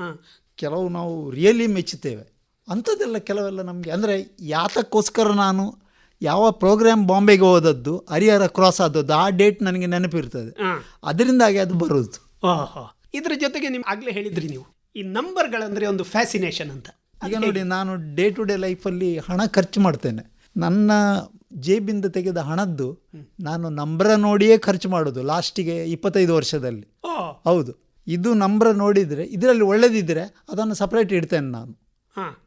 ಕೆಲವು ನಾವು ರಿಯಲಿ ಮೆಚ್ಚುತ್ತೇವೆ. ಅಂಥದ್ದೆಲ್ಲ ಕೆಲವೆಲ್ಲ ನಮಗೆ ಅಂದರೆ ಯಾತಕ್ಕೋಸ್ಕರ ನಾನು ಯಾವ ಪ್ರೋಗ್ರಾಮ್ ಬಾಂಬೆಗೆ ಹೋದದ್ದು ಹರಿಹರ ಕ್ರಾಸ್ ಆದದ್ದು ಆ ಡೇಟ್ ನನಗೆ ನೆನಪಿರ್ತದೆ ಅದರಿಂದಾಗಿ ಅದು ಬರೋದು ಇದರ ಇದ್ರ ಜೊತೆಗೆ ನಿಮ್ಗೆ ಆಗಲೇ ಹೇಳಿದ್ರಿ ನೀವು ಈ ನಂಬರ್ಗಳಂದ್ರೆ ಒಂದು ಫ್ಯಾಸಿನೇಷನ್ ಅಂತ. ಈಗ ನೋಡಿ ನಾನು ಡೇ ಟು ಡೇ ಲೈಫಲ್ಲಿ ಹಣ ಖರ್ಚು ಮಾಡ್ತೇನೆ. ನನ್ನ ಜೇಬಿಂದ ತೆಗೆದ ಹಣದ್ದು ನಾನು ನಂಬ್ರ ನೋಡಿಯೇ ಖರ್ಚು ಮಾಡೋದು ಲಾಸ್ಟಿಗೆ ಇಪ್ಪತ್ತೈದು ವರ್ಷದಲ್ಲಿ. ಹೌದು. ಇದು ನಂಬ್ರ ನೋಡಿದರೆ ಇದರಲ್ಲಿ ಒಳ್ಳೆದಿದ್ದರೆ ಅದನ್ನು ಸಪ್ರೇಟ್ ಇಡ್ತೇನೆ ನಾನು.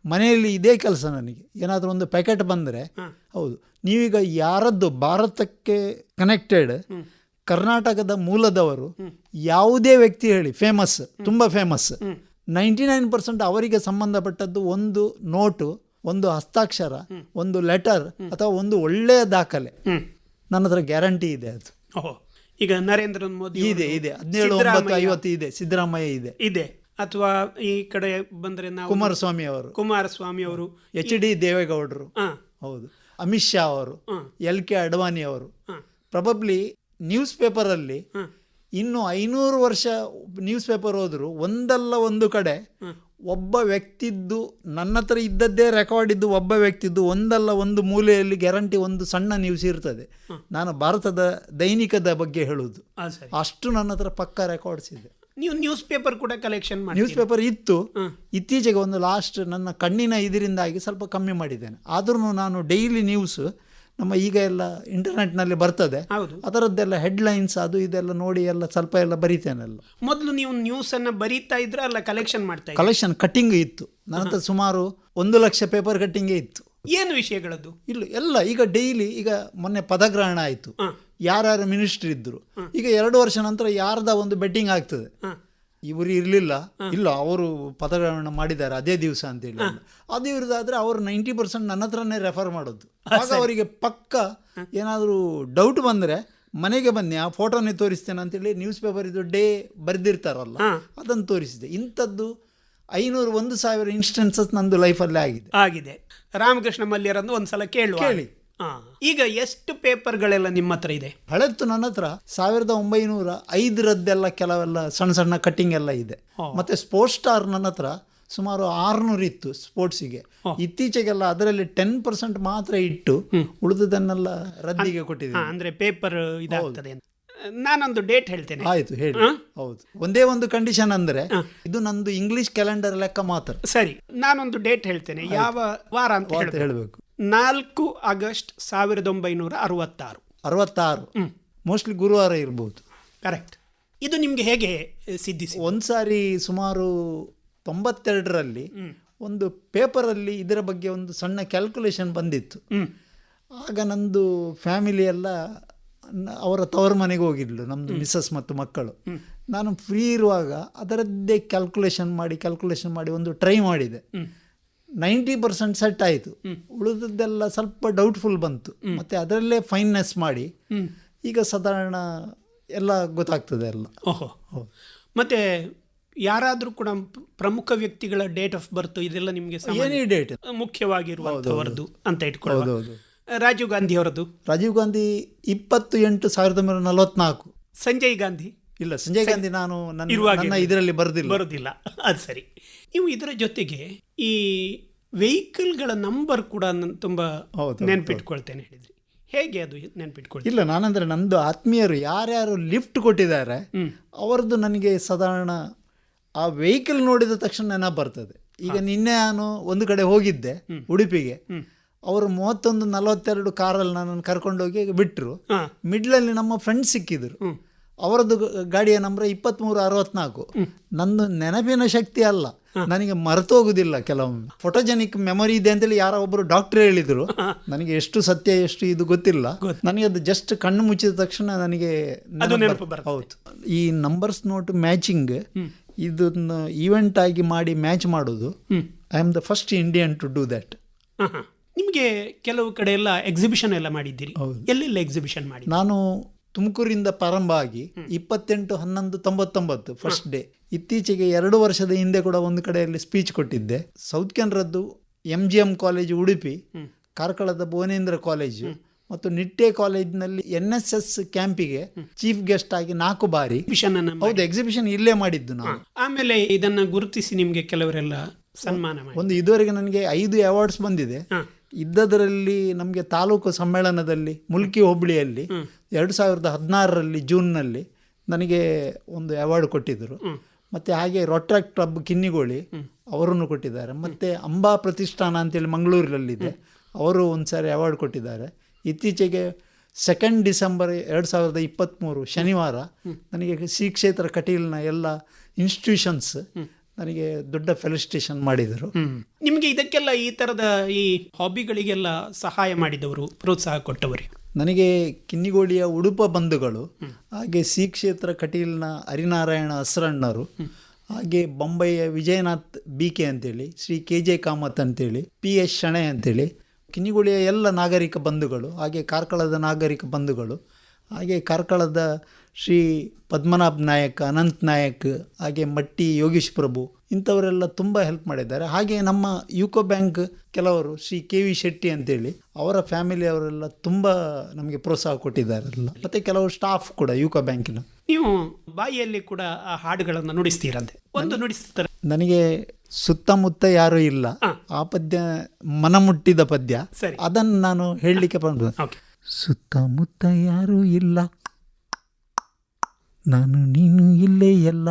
ಮನೆಯಲ್ಲಿ ಇದೇ ಕೆಲಸ ನನಗೆ. ಏನಾದರೂ ಒಂದು ಪ್ಯಾಕೆಟ್ ಬಂದರೆ ಹೌದು. ನೀವೀಗ ಯಾರದ್ದು ಭಾರತಕ್ಕೆ ಕನೆಕ್ಟೆಡ್ ಕರ್ನಾಟಕದ ಮೂಲದವರು ಯಾವುದೇ ವ್ಯಕ್ತಿ ಹೇಳಿ ಫೇಮಸ್ ತುಂಬ ಫೇಮಸ್ ನೈಂಟಿ ನೈನ್ ಪರ್ಸೆಂಟ್ ಅವರಿಗೆ ಸಂಬಂಧಪಟ್ಟದ್ದು ಒಂದು ನೋಟು ಒಂದು ಹಸ್ತಾಕ್ಷರ ಒಂದು ಲೆಟರ್ ಅಥವಾ ಒಂದು ಒಳ್ಳೆಯ ದಾಖಲೆ. ನನ್ನ ಹತ್ರ ಗ್ಯಾರಂಟಿ ಇದೆ ಅದು. ಈಗ ನರೇಂದ್ರ ಮೋದಿ ಇದೆ ಇದೆ. ಹದಿನೇಳು ಒಂಬತ್ತು ಐವತ್ತು ಇದೆ ಸಿದ್ದರಾಮಯ್ಯ ಇದೆ. ಇದೆ. ಅಥವಾ ಈ ಕಡೆ ಬಂದ್ರೆ ನಾವು ಕುಮಾರಸ್ವಾಮಿ ಅವರು. ಕುಮಾರಸ್ವಾಮಿ ಅವರು. ಎಚ್ ಡಿ ದೇವೇಗೌಡರು. ಹೌದು. ಅಮಿತ್ ಶಾ ಅವರು ಎಲ್ ಕೆ ಅಡ್ವಾಣಿ ಅವರು. ಪ್ರಬಬ್ಲಿ ನ್ಯೂಸ್ ಪೇಪರಲ್ಲಿ ಹಾಂ. ಇನ್ನು ಐನೂರು ವರ್ಷ ನ್ಯೂಸ್ ಪೇಪರ್ ಹೋದ್ರು ಒಂದಲ್ಲ ಒಂದು ಕಡೆ ಒಬ್ಬ ವ್ಯಕ್ತಿದ್ದು ನನ್ನ ಹತ್ರ ಇದ್ದದ್ದೇ ರೆಕಾರ್ಡ್ ಇದ್ದು ಒಬ್ಬ ವ್ಯಕ್ತಿದ್ದು ಒಂದಲ್ಲ ಒಂದು ಮೂಲೆಯಲ್ಲಿ ಗ್ಯಾರಂಟಿ ಒಂದು ಸಣ್ಣ ನ್ಯೂಸ್ ಇರ್ತದೆ. ನಾನು ಭಾರತದ ದೈನಿಕದ ಬಗ್ಗೆ ಹೇಳುವುದು ಅಷ್ಟು ನನ್ನ ಹತ್ರ ಪಕ್ಕ ರೆಕಾರ್ಡ್ಸ್ ಇದೆ. ನೀವು ನ್ಯೂಸ್ ಪೇಪರ್ ಕೂಡ ಕಲೆಕ್ಷನ್ ಮಾಡಿ ನ್ಯೂಸ್ ಪೇಪರ್ ಇತ್ತು. ಇತ್ತೀಚೆಗೆ ಒಂದು ಲಾಸ್ಟ್ ನನ್ನ ಕಣ್ಣಿನ ಇದರಿಂದಾಗಿ ಸ್ವಲ್ಪ ಕಮ್ಮಿ ಮಾಡಿದ್ದೇನೆ. ಆದ್ರೂ ನಾನು ಡೈಲಿ ನ್ಯೂಸ್ ನಮ್ಮ ಈಗ ಎಲ್ಲ ಇಂಟರ್ನೆಟ್ನಲ್ಲಿ ಬರ್ತದೆ. ಅದರದ್ದೆಲ್ಲ ಹೆಡ್ಲೈನ್ಸ್ ಅದು ಇದೆಲ್ಲ ನೋಡಿ ಎಲ್ಲ ಸ್ವಲ್ಪ ಎಲ್ಲ ಬರಿತೇನೆಲ್ಲ ಮೊದಲು ನೀವು ನ್ಯೂಸ್ ಅನ್ನು ಬರೀತಾ ಇದ್ರೆ ಅಲ್ಲ ಕಲೆಕ್ಷನ್ ಮಾಡ್ತಾ ಇದ್ರ? ಕಲೆಕ್ಷನ್ ಕಟ್ಟಿಂಗ್ ಇತ್ತು. ನನ್ನ ಸುಮಾರು ಒಂದು ಲಕ್ಷ ಪೇಪರ್ ಕಟ್ಟಿಂಗೇ ಇತ್ತು. ಏನು ವಿಷಯಗಳದ್ದು ಇಲ್ಲ ಎಲ್ಲ ಈಗ ಡೈಲಿ ಈಗ ಮೊನ್ನೆ ಪದಗ್ರಹಣ ಆಯಿತು. ಯಾರ್ಯಾರು ಮಿನಿಸ್ಟ್ರಿ ಇದ್ದರು ಈಗ ಎರಡು ವರ್ಷ ನಂತರ ಯಾರ್ದ ಒಂದು ಬೆಟ್ಟಿಂಗ್ ಆಗ್ತದೆ. ಇವರು ಇರಲಿಲ್ಲ. ಇಲ್ಲ ಅವರು ಪದಗ್ರಹಣ ಮಾಡಿದ್ದಾರೆ ಅದೇ ದಿವಸ ಅಂತೇಳಿ. ಅದು ಇವ್ರದ್ದಾದ್ರೆ ಅವರು ನೈಂಟಿ ಪರ್ಸೆಂಟ್ ನನ್ನ ಹತ್ರನೇ ರೆಫರ್ ಮಾಡೋದು. ಆಗ ಅವರಿಗೆ ಪಕ್ಕ ಏನಾದರೂ ಡೌಟ್ ಬಂದರೆ ಮನೆಗೆ ಬನ್ನಿ ಆ ಫೋಟೋನೇ ತೋರಿಸ್ತೇನೆ ಅಂತೇಳಿ ನ್ಯೂಸ್ ಪೇಪರ್ ಇದು ಡೇ ಬರೆದಿರ್ತಾರಲ್ಲ. ಅದನ್ನು ತೋರಿಸಿದೆ. ಇಂಥದ್ದು ಐನೂರು ಒಂದು ಸಾವಿರ ಇನ್ಸ್ಟೆನ್ಸಸ್ ನಂದು ಲೈಫಲ್ಲೇ ಆಗಿದೆ. ಆಗಿದೆ. ರಾಮಕೃಷ್ಣ ಮಲ್ಯರನ್ನು ಒಂದ್ಸಲ ಕೇಳುವ. ಕೇಳಿ. ಆ, ಈಗ ಎಷ್ಟು ಪೇಪರ್ಗಳೆಲ್ಲ ನಿಮ್ಮ ಹತ್ರ ಇದೆ? ಹಳೆತ್ತು ನನ್ನ ಹತ್ರ ಸಾವಿರದ ಒಂಬೈನೂರ ಐದರದ್ದೆಲ್ಲ ಕೆಲವೆಲ್ಲ ಸಣ್ಣ ಸಣ್ಣ ಕಟ್ಟಿಂಗ್ ಎಲ್ಲ ಇದೆ. ಮತ್ತೆ ಸ್ಪೋರ್ಟ್ಸ್ ಸ್ಟಾರ್ ನನ್ನ ಹತ್ರ ಸುಮಾರು ಆರ್ನೂರು ಇತ್ತು ಸ್ಪೋರ್ಟ್ಸಿಗೆ ಇತ್ತೀಚೆಗೆಲ್ಲ ಅದರಲ್ಲಿ ಟೆನ್ ಪರ್ಸೆಂಟ್ ಮಾತ್ರ ಇಟ್ಟು ಉಳಿದದನ್ನೆಲ್ಲ ರದ್ದಿಗೆ ಕೊಟ್ಟಿದೆ ಕೊಟ್ಟಿದ್ದೀನಿ ಅಂದ್ರೆ ಪೇಪರ್ ಇದಾಗ್ತದೆ ಅಂತ. ನಾನೊಂದು ಡೇಟ್ ಹೇಳ್ತೇನೆ. ಆಯ್ತು ಹೇಳಿ. ಹೌದು. ಒಂದೇ ಒಂದು ಕಂಡೀಷನ್ ಅಂದ್ರೆ ಇದು ನಂದು ಇಂಗ್ಲಿಷ್ ಕ್ಯಾಲೆಂಡರ್ ಲೆಕ್ಕ ಮಾತ್ರ. ಸರಿ ನಾನೊಂದು ಡೇಟ್ ಹೇಳ್ತೇನೆ. ಯಾವ ವಾರ ಅಂತ ಹೇಳಬೇಕು. ನಾಲ್ಕು ಆಗಸ್ಟ್ ಸಾವಿರದ ಒಂಬೈನೂರ ಅರವತ್ತಾರು. ಅರವತ್ತಾರು. ಮೋಸ್ಟ್ಲಿ ಗುರುವಾರ ಇರ್ಬೋದು. ಕರೆಕ್ಟ್ ಇದು ನಿಮಗೆ ಹೇಗೆ ಸಿದ್ಧಿಸಿ ಒಂದ್ಸಾರಿ ಸುಮಾರು ತೊಂಬತ್ತೆರಡರಲ್ಲಿ ಒಂದು ಪೇಪರಲ್ಲಿ ಇದರ ಬಗ್ಗೆ ಒಂದು ಸಣ್ಣ ಕ್ಯಾಲ್ಕುಲೇಷನ್ ಬಂದಿತ್ತು. ಆಗ ನಂದು ಫ್ಯಾಮಿಲಿ ಎಲ್ಲ ಅವರ ತವರ ಮನೆಗೆ ಹೋಗಿದ್ಲು ನಮ್ಮದು ಮಿಸ್ಸಸ್ ಮತ್ತು ಮಕ್ಕಳು. ನಾನು ಫ್ರೀ ಇರುವಾಗ ಅದರದ್ದೇ ಕ್ಯಾಲ್ಕುಲೇಷನ್ ಮಾಡಿ ಕ್ಯಾಲ್ಕುಲೇಷನ್ ಮಾಡಿ ಒಂದು ಟ್ರೈ ಮಾಡಿದೆ. ನೈಂಟಿ ಪರ್ಸೆಂಟ್ ಸೆಟ್ ಆಯಿತು. ಉಳಿದದ್ದೆಲ್ಲ ಸ್ವಲ್ಪ ಡೌಟ್ಫುಲ್ ಬಂತು. ಮತ್ತೆ ಅದರಲ್ಲೇ ಫೈನ್ನೆಸ್ ಮಾಡಿ. ಈಗ ಸಾಧಾರಣ ಎಲ್ಲ ಗೊತ್ತಾಗ್ತದೆ ಎಲ್ಲ. ಓಹೋ. ಮತ್ತೆ ಯಾರಾದರೂ ಕೂಡ ಪ್ರಮುಖ ವ್ಯಕ್ತಿಗಳ ಡೇಟ್ ಆಫ್ ಬರ್ತ್ ಇದೆಲ್ಲ ನಿಮಗೆ ಏನೇ ಡೇಟ್ ಮುಖ್ಯವಾಗಿರುವಂಥವರದ್ದು ಅಂತ ಇಟ್ಕೊಳ್ಳೋದು ರಾಜೀವ್ ಗಾಂಧಿ ಅವರದ್ದು ರಾಜೀವ್ ಗಾಂಧಿ ಇಪ್ಪತ್ತು ಎಂಟು ಸಾವಿರದ ಒಂಬೈನೂರ ನಲವತ್ನಾಲ್ಕು. ಸಂಜಯ್ ಗಾಂಧಿ? ಇಲ್ಲ ಸಂಜಯ್ ಗಾಂಧಿ ನಾನು ನನ್ನ ಇದರಲ್ಲಿ ಬರೋದಿಲ್ಲ. ಬರೋದಿಲ್ಲ. ಅದು ಸರಿ. ನೀವು ಇದರ ಜೊತೆಗೆ ಈ ವೆಹಿಕಲ್ಗಳ ನಂಬರ್ ಕೂಡ ನಾನು ತುಂಬ ನೆನ್ಪಿಟ್ಕೊಳ್ತೇನೆ ಹೇಳಿದ್ರಿ. ಹೇಗೆ ಅದು ನೆನಪಿಟ್ಕೊಳ್ತೀನಿ? ಇಲ್ಲ ನಾನಂದ್ರೆ ನಂದು ಆತ್ಮೀಯರು ಯಾರ್ಯಾರು ಲಿಫ್ಟ್ ಕೊಟ್ಟಿದ್ದಾರೆ. ಅವರದ್ದು ನನಗೆ ಸಾಧಾರಣ ಆ ವೆಹಿಕಲ್ ನೋಡಿದ ತಕ್ಷಣ ನೆನಪು ಬರ್ತದೆ. ಈಗ ನಿನ್ನೆ ನಾನು ಒಂದು ಕಡೆ ಹೋಗಿದ್ದೆ ಉಡುಪಿಗೆ. ಅವರು ಮೂವತ್ತೊಂದು ನಲವತ್ತೆರಡು ಕಾರಲ್ಲಿ ನನ್ನನ್ನು ಕರ್ಕೊಂಡೋಗಿ ಬಿಟ್ಟರು ಮಿಡ್ಲಲ್ಲಿ ನಮ್ಮ ಫ್ರೆಂಡ್ಸ್ ಸಿಕ್ಕಿದ್ರು. ಅವರದ್ದು ಗಾಡಿಯ ನಂಬರ್ ಇಪ್ಪತ್ತ್ಮೂರು ಅರವತ್ನಾಲ್ಕು. ನನ್ನ ನೆನಪಿನ ಶಕ್ತಿ ಅಲ್ಲ. ನನಗೆ ಮರೆತು ಹೋಗುದಿಲ್ಲ ಕೆಲವೊಮ್ಮೆ. ಫೋಟೋಜೆನಿಕ್ ಮೆಮೊರಿ ಇದೆ ಅಂತೇಳಿ ಯಾರೋ ಒಬ್ಬರು ಡಾಕ್ಟರ್ ಹೇಳಿದ್ರು. ನನಗೆ ಎಷ್ಟು ಸತ್ಯ ಎಷ್ಟು ಇದು ಗೊತ್ತಿಲ್ಲ. ನನಗೆ ಅದು ಜಸ್ಟ್ ಕಣ್ಣು ಮುಚ್ಚಿದ ತಕ್ಷಣ ನನಗೆ ಹೌದು. ಈ ನಂಬರ್ಸ್ ನೋಟ್ ಮ್ಯಾಚಿಂಗ್ ಇದನ್ನು ಈವೆಂಟ್ ಆಗಿ ಮಾಡಿ ಮ್ಯಾಚ್ ಮಾಡೋದು. I am the first Indian to do that ನಿಮಗೆ ಕೆಲವು ಕಡೆ ಎಲ್ಲ ಎಕ್ಸಿಬಿಷನ್ ಎಲ್ಲ ಮಾಡಿದ್ದೀರಿ? ಹೌದು. ಎಲ್ಲೆಲ್ಲ ಎಕ್ಸಿಬಿಷನ್ ಮಾಡಿ ನಾನು ತುಮಕೂರಿಂದ ಪ್ರಾರಂಭ ಆಗಿ ಇಪ್ಪತ್ತೆಂಟು ಹನ್ನೊಂದು ತೊಂಬತ್ತೊಂಬತ್ತು ಫಸ್ಟ್ ಡೇ ಇತ್ತೀಚೆಗೆ ಎರಡು ವರ್ಷದ ಹಿಂದೆ ಕೂಡ ಒಂದು ಕಡೆಯಲ್ಲಿ ಸ್ಪೀಚ್ ಕೊಟ್ಟಿದ್ದೆ. South ಕೆನರದ್ದು M G M college Udupi ಕಾರ್ಕಳದ Bhuvanendra college ಮತ್ತು ನಿಟ್ಟೆ ಕಾಲೇಜಿನಲ್ಲಿ ಎನ್ ಎಸ್ ಎಸ್ ಕ್ಯಾಂಪಿಗೆ ಚೀಫ್ ಗೆಸ್ಟ್ ಆಗಿ ನಾಲ್ಕು ಬಾರಿ ಹೌದು ಎಕ್ಸಿಬಿಷನ್ ಇಲ್ಲೇ ಮಾಡಿದ್ದು ನಾವು ಆಮೇಲೆ ಇದನ್ನ ಗುರುತಿಸಿ ನಿಮಗೆ ಕೆಲವರೆಲ್ಲ ಸನ್ಮಾನ ಒಂದು ಇದುವರೆಗೆ ನನಗೆ ಐದು ಅವಾರ್ಡ್ಸ್ ಬಂದಿದೆ. ಇದ್ದದರಲ್ಲಿ ನಮಗೆ ತಾಲೂಕು ಸಮ್ಮೇಳನದಲ್ಲಿ ಮುಲ್ಕಿ ಹೋಬಳಿಯಲ್ಲಿ ಎರಡು ಸಾವಿರದ ಹದಿನಾರರಲ್ಲಿ ಜೂನ್ನಲ್ಲಿ ನನಗೆ ಒಂದು ಅವಾರ್ಡ್ ಕೊಟ್ಟಿದ್ದರು. ಮತ್ತು ಹಾಗೆ ರೊಟ್ರಾಕ್ ಕ್ಲಬ್ ಕಿನ್ನಿಗೋಳಿ ಅವರನ್ನು ಕೊಟ್ಟಿದ್ದಾರೆ. ಮತ್ತು ಅಂಬಾ ಪ್ರತಿಷ್ಠಾನ ಅಂತೇಳಿ ಮಂಗಳೂರಿನಲ್ಲಿದೆ. ಅವರು ಒಂದು ಸಾರಿ ಅವಾರ್ಡ್ ಕೊಟ್ಟಿದ್ದಾರೆ. ಇತ್ತೀಚೆಗೆ ಸೆಕೆಂಡ್ ಡಿಸೆಂಬರ್ ಎರಡು ಸಾವಿರದ ಇಪ್ಪತ್ತ್ಮೂರು ಶನಿವಾರ ನನಗೆ ಶ್ರೀ ಕ್ಷೇತ್ರ ಕಟೀಲ್ನ ಎಲ್ಲ ಇನ್ಸ್ಟಿಟ್ಯೂಷನ್ಸ್ ನನಗೆ ದೊಡ್ಡ ಫೆಲಿಸ್ಟೇಷನ್ ಮಾಡಿದರು. ನಿಮಗೆ ಇದಕ್ಕೆಲ್ಲ ಈ ತರದ ಈ ಹಾಬಿಗಳಿಗೆಲ್ಲ ಸಹಾಯ ಮಾಡಿದವರು ಪ್ರೋತ್ಸಾಹ ಕೊಟ್ಟವರು? ನನಗೆ ಕಿನ್ನಿಗೋಳಿಯ ಉಡುಪ ಬಂಧುಗಳು, ಹಾಗೆ ಸಿ ಕ್ಷೇತ್ರ ಕಟೀಲ್ನ ಹರಿನಾರಾಯಣ ಹಸರಣ್ಣರು ಹಾಗೆ ಬೊಂಬೈಯ ವಿಜಯನಾಥ್ ಬಿ ಕೆ ಅಂತೇಳಿ, ಶ್ರೀ ಕೆ ಜೆ ಕಾಮತ್ ಅಂತೇಳಿ ಪಿ ಎಸ್ ಶಣೆ ಅಂತೇಳಿ ಕಿನ್ನಿಗೋಳಿಯ ಎಲ್ಲ ನಾಗರಿಕ ಬಂಧುಗಳು, ಹಾಗೆ ಕಾರ್ಕಳದ ನಾಗರಿಕ ಬಂಧುಗಳು, ಹಾಗೆ ಕಾರ್ಕಳದ ಶ್ರೀ ಪದ್ಮನಾಭ್ ನಾಯಕ್ ಅನಂತ್ ನಾಯಕ್ ಹಾಗೆ ಮಟ್ಟಿ ಯೋಗೀಶ್ ಪ್ರಭು ಇಂಥವರೆಲ್ಲ ತುಂಬ ಹೆಲ್ಪ್ ಮಾಡಿದ್ದಾರೆ. ಹಾಗೆ ನಮ್ಮ ಯುಕೋ ಬ್ಯಾಂಕ್ ಕೆಲವರು ಶ್ರೀ ಕೆ ವಿ ಶೆಟ್ಟಿ ಅಂತೇಳಿ ಅವರ ಫ್ಯಾಮಿಲಿ ಅವರೆಲ್ಲ ತುಂಬ ನಮಗೆ ಪ್ರೋತ್ಸಾಹ ಕೊಟ್ಟಿದ್ದಾರೆ. ಮತ್ತೆ ಕೆಲವು ಸ್ಟಾಫ್ ಕೂಡ ಯುಕೋ ಬ್ಯಾಂಕಿನ. ನೀವು ಬಾಯಿಯಲ್ಲಿ ಕೂಡ ಆ ಹಾಡುಗಳನ್ನು ನುಡಿಸ್ತೀರಂತೆ. ಒಂದು ನುಡಿಸ್ತಾರೆ? ನನಗೆ ಸುತ್ತಮುತ್ತ ಯಾರೂ ಇಲ್ಲ. ಆ ಪದ್ಯ ಮನಮುಟ್ಟಿದ ಪದ್ಯ. ಸರಿ. ಅದನ್ನು ನಾನು ಹೇಳಲಿಕ್ಕೆ ಬಂದ. ಸುತ್ತಮುತ್ತ ಯಾರೂ ಇಲ್ಲ. ನಾನು ನೀನು ಇಲ್ಲೇ ಎಲ್ಲ.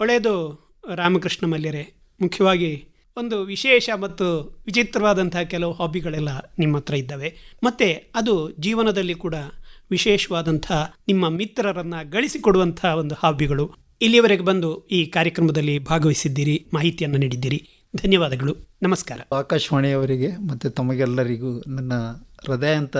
ಒಳ್ಳೆಯದು ರಾಮಕೃಷ್ಣ ಮಲ್ಯರೇ. ಮುಖ್ಯವಾಗಿ ಒಂದು ವಿಶೇಷ ಮತ್ತು ವಿಚಿತ್ರವಾದಂತಹ ಕೆಲವು ಹಾಬಿಗಳೆಲ್ಲ ನಿಮ್ಮ ಹತ್ರ ಇದ್ದಾವೆ. ಮತ್ತು ಅದು ಜೀವನದಲ್ಲಿ ಕೂಡ ವಿಶೇಷವಾದಂಥ ನಿಮ್ಮ ಮಿತ್ರರನ್ನು ಗಳಿಸಿಕೊಡುವಂಥ ಒಂದು ಹಾಬಿಗಳು ಇಲ್ಲಿಯವರೆಗೆ ಬಂದು ಈ ಕಾರ್ಯಕ್ರಮದಲ್ಲಿ ಭಾಗವಹಿಸಿದ್ದೀರಿ, ಮಾಹಿತಿಯನ್ನು ನೀಡಿದ್ದೀರಿ. ಧನ್ಯವಾದಗಳು. ನಮಸ್ಕಾರ. ಆಕಾಶವಾಣಿಯವರಿಗೆ ಮತ್ತು ತಮಗೆಲ್ಲರಿಗೂ ನನ್ನ ಹೃದಯಾಂತರ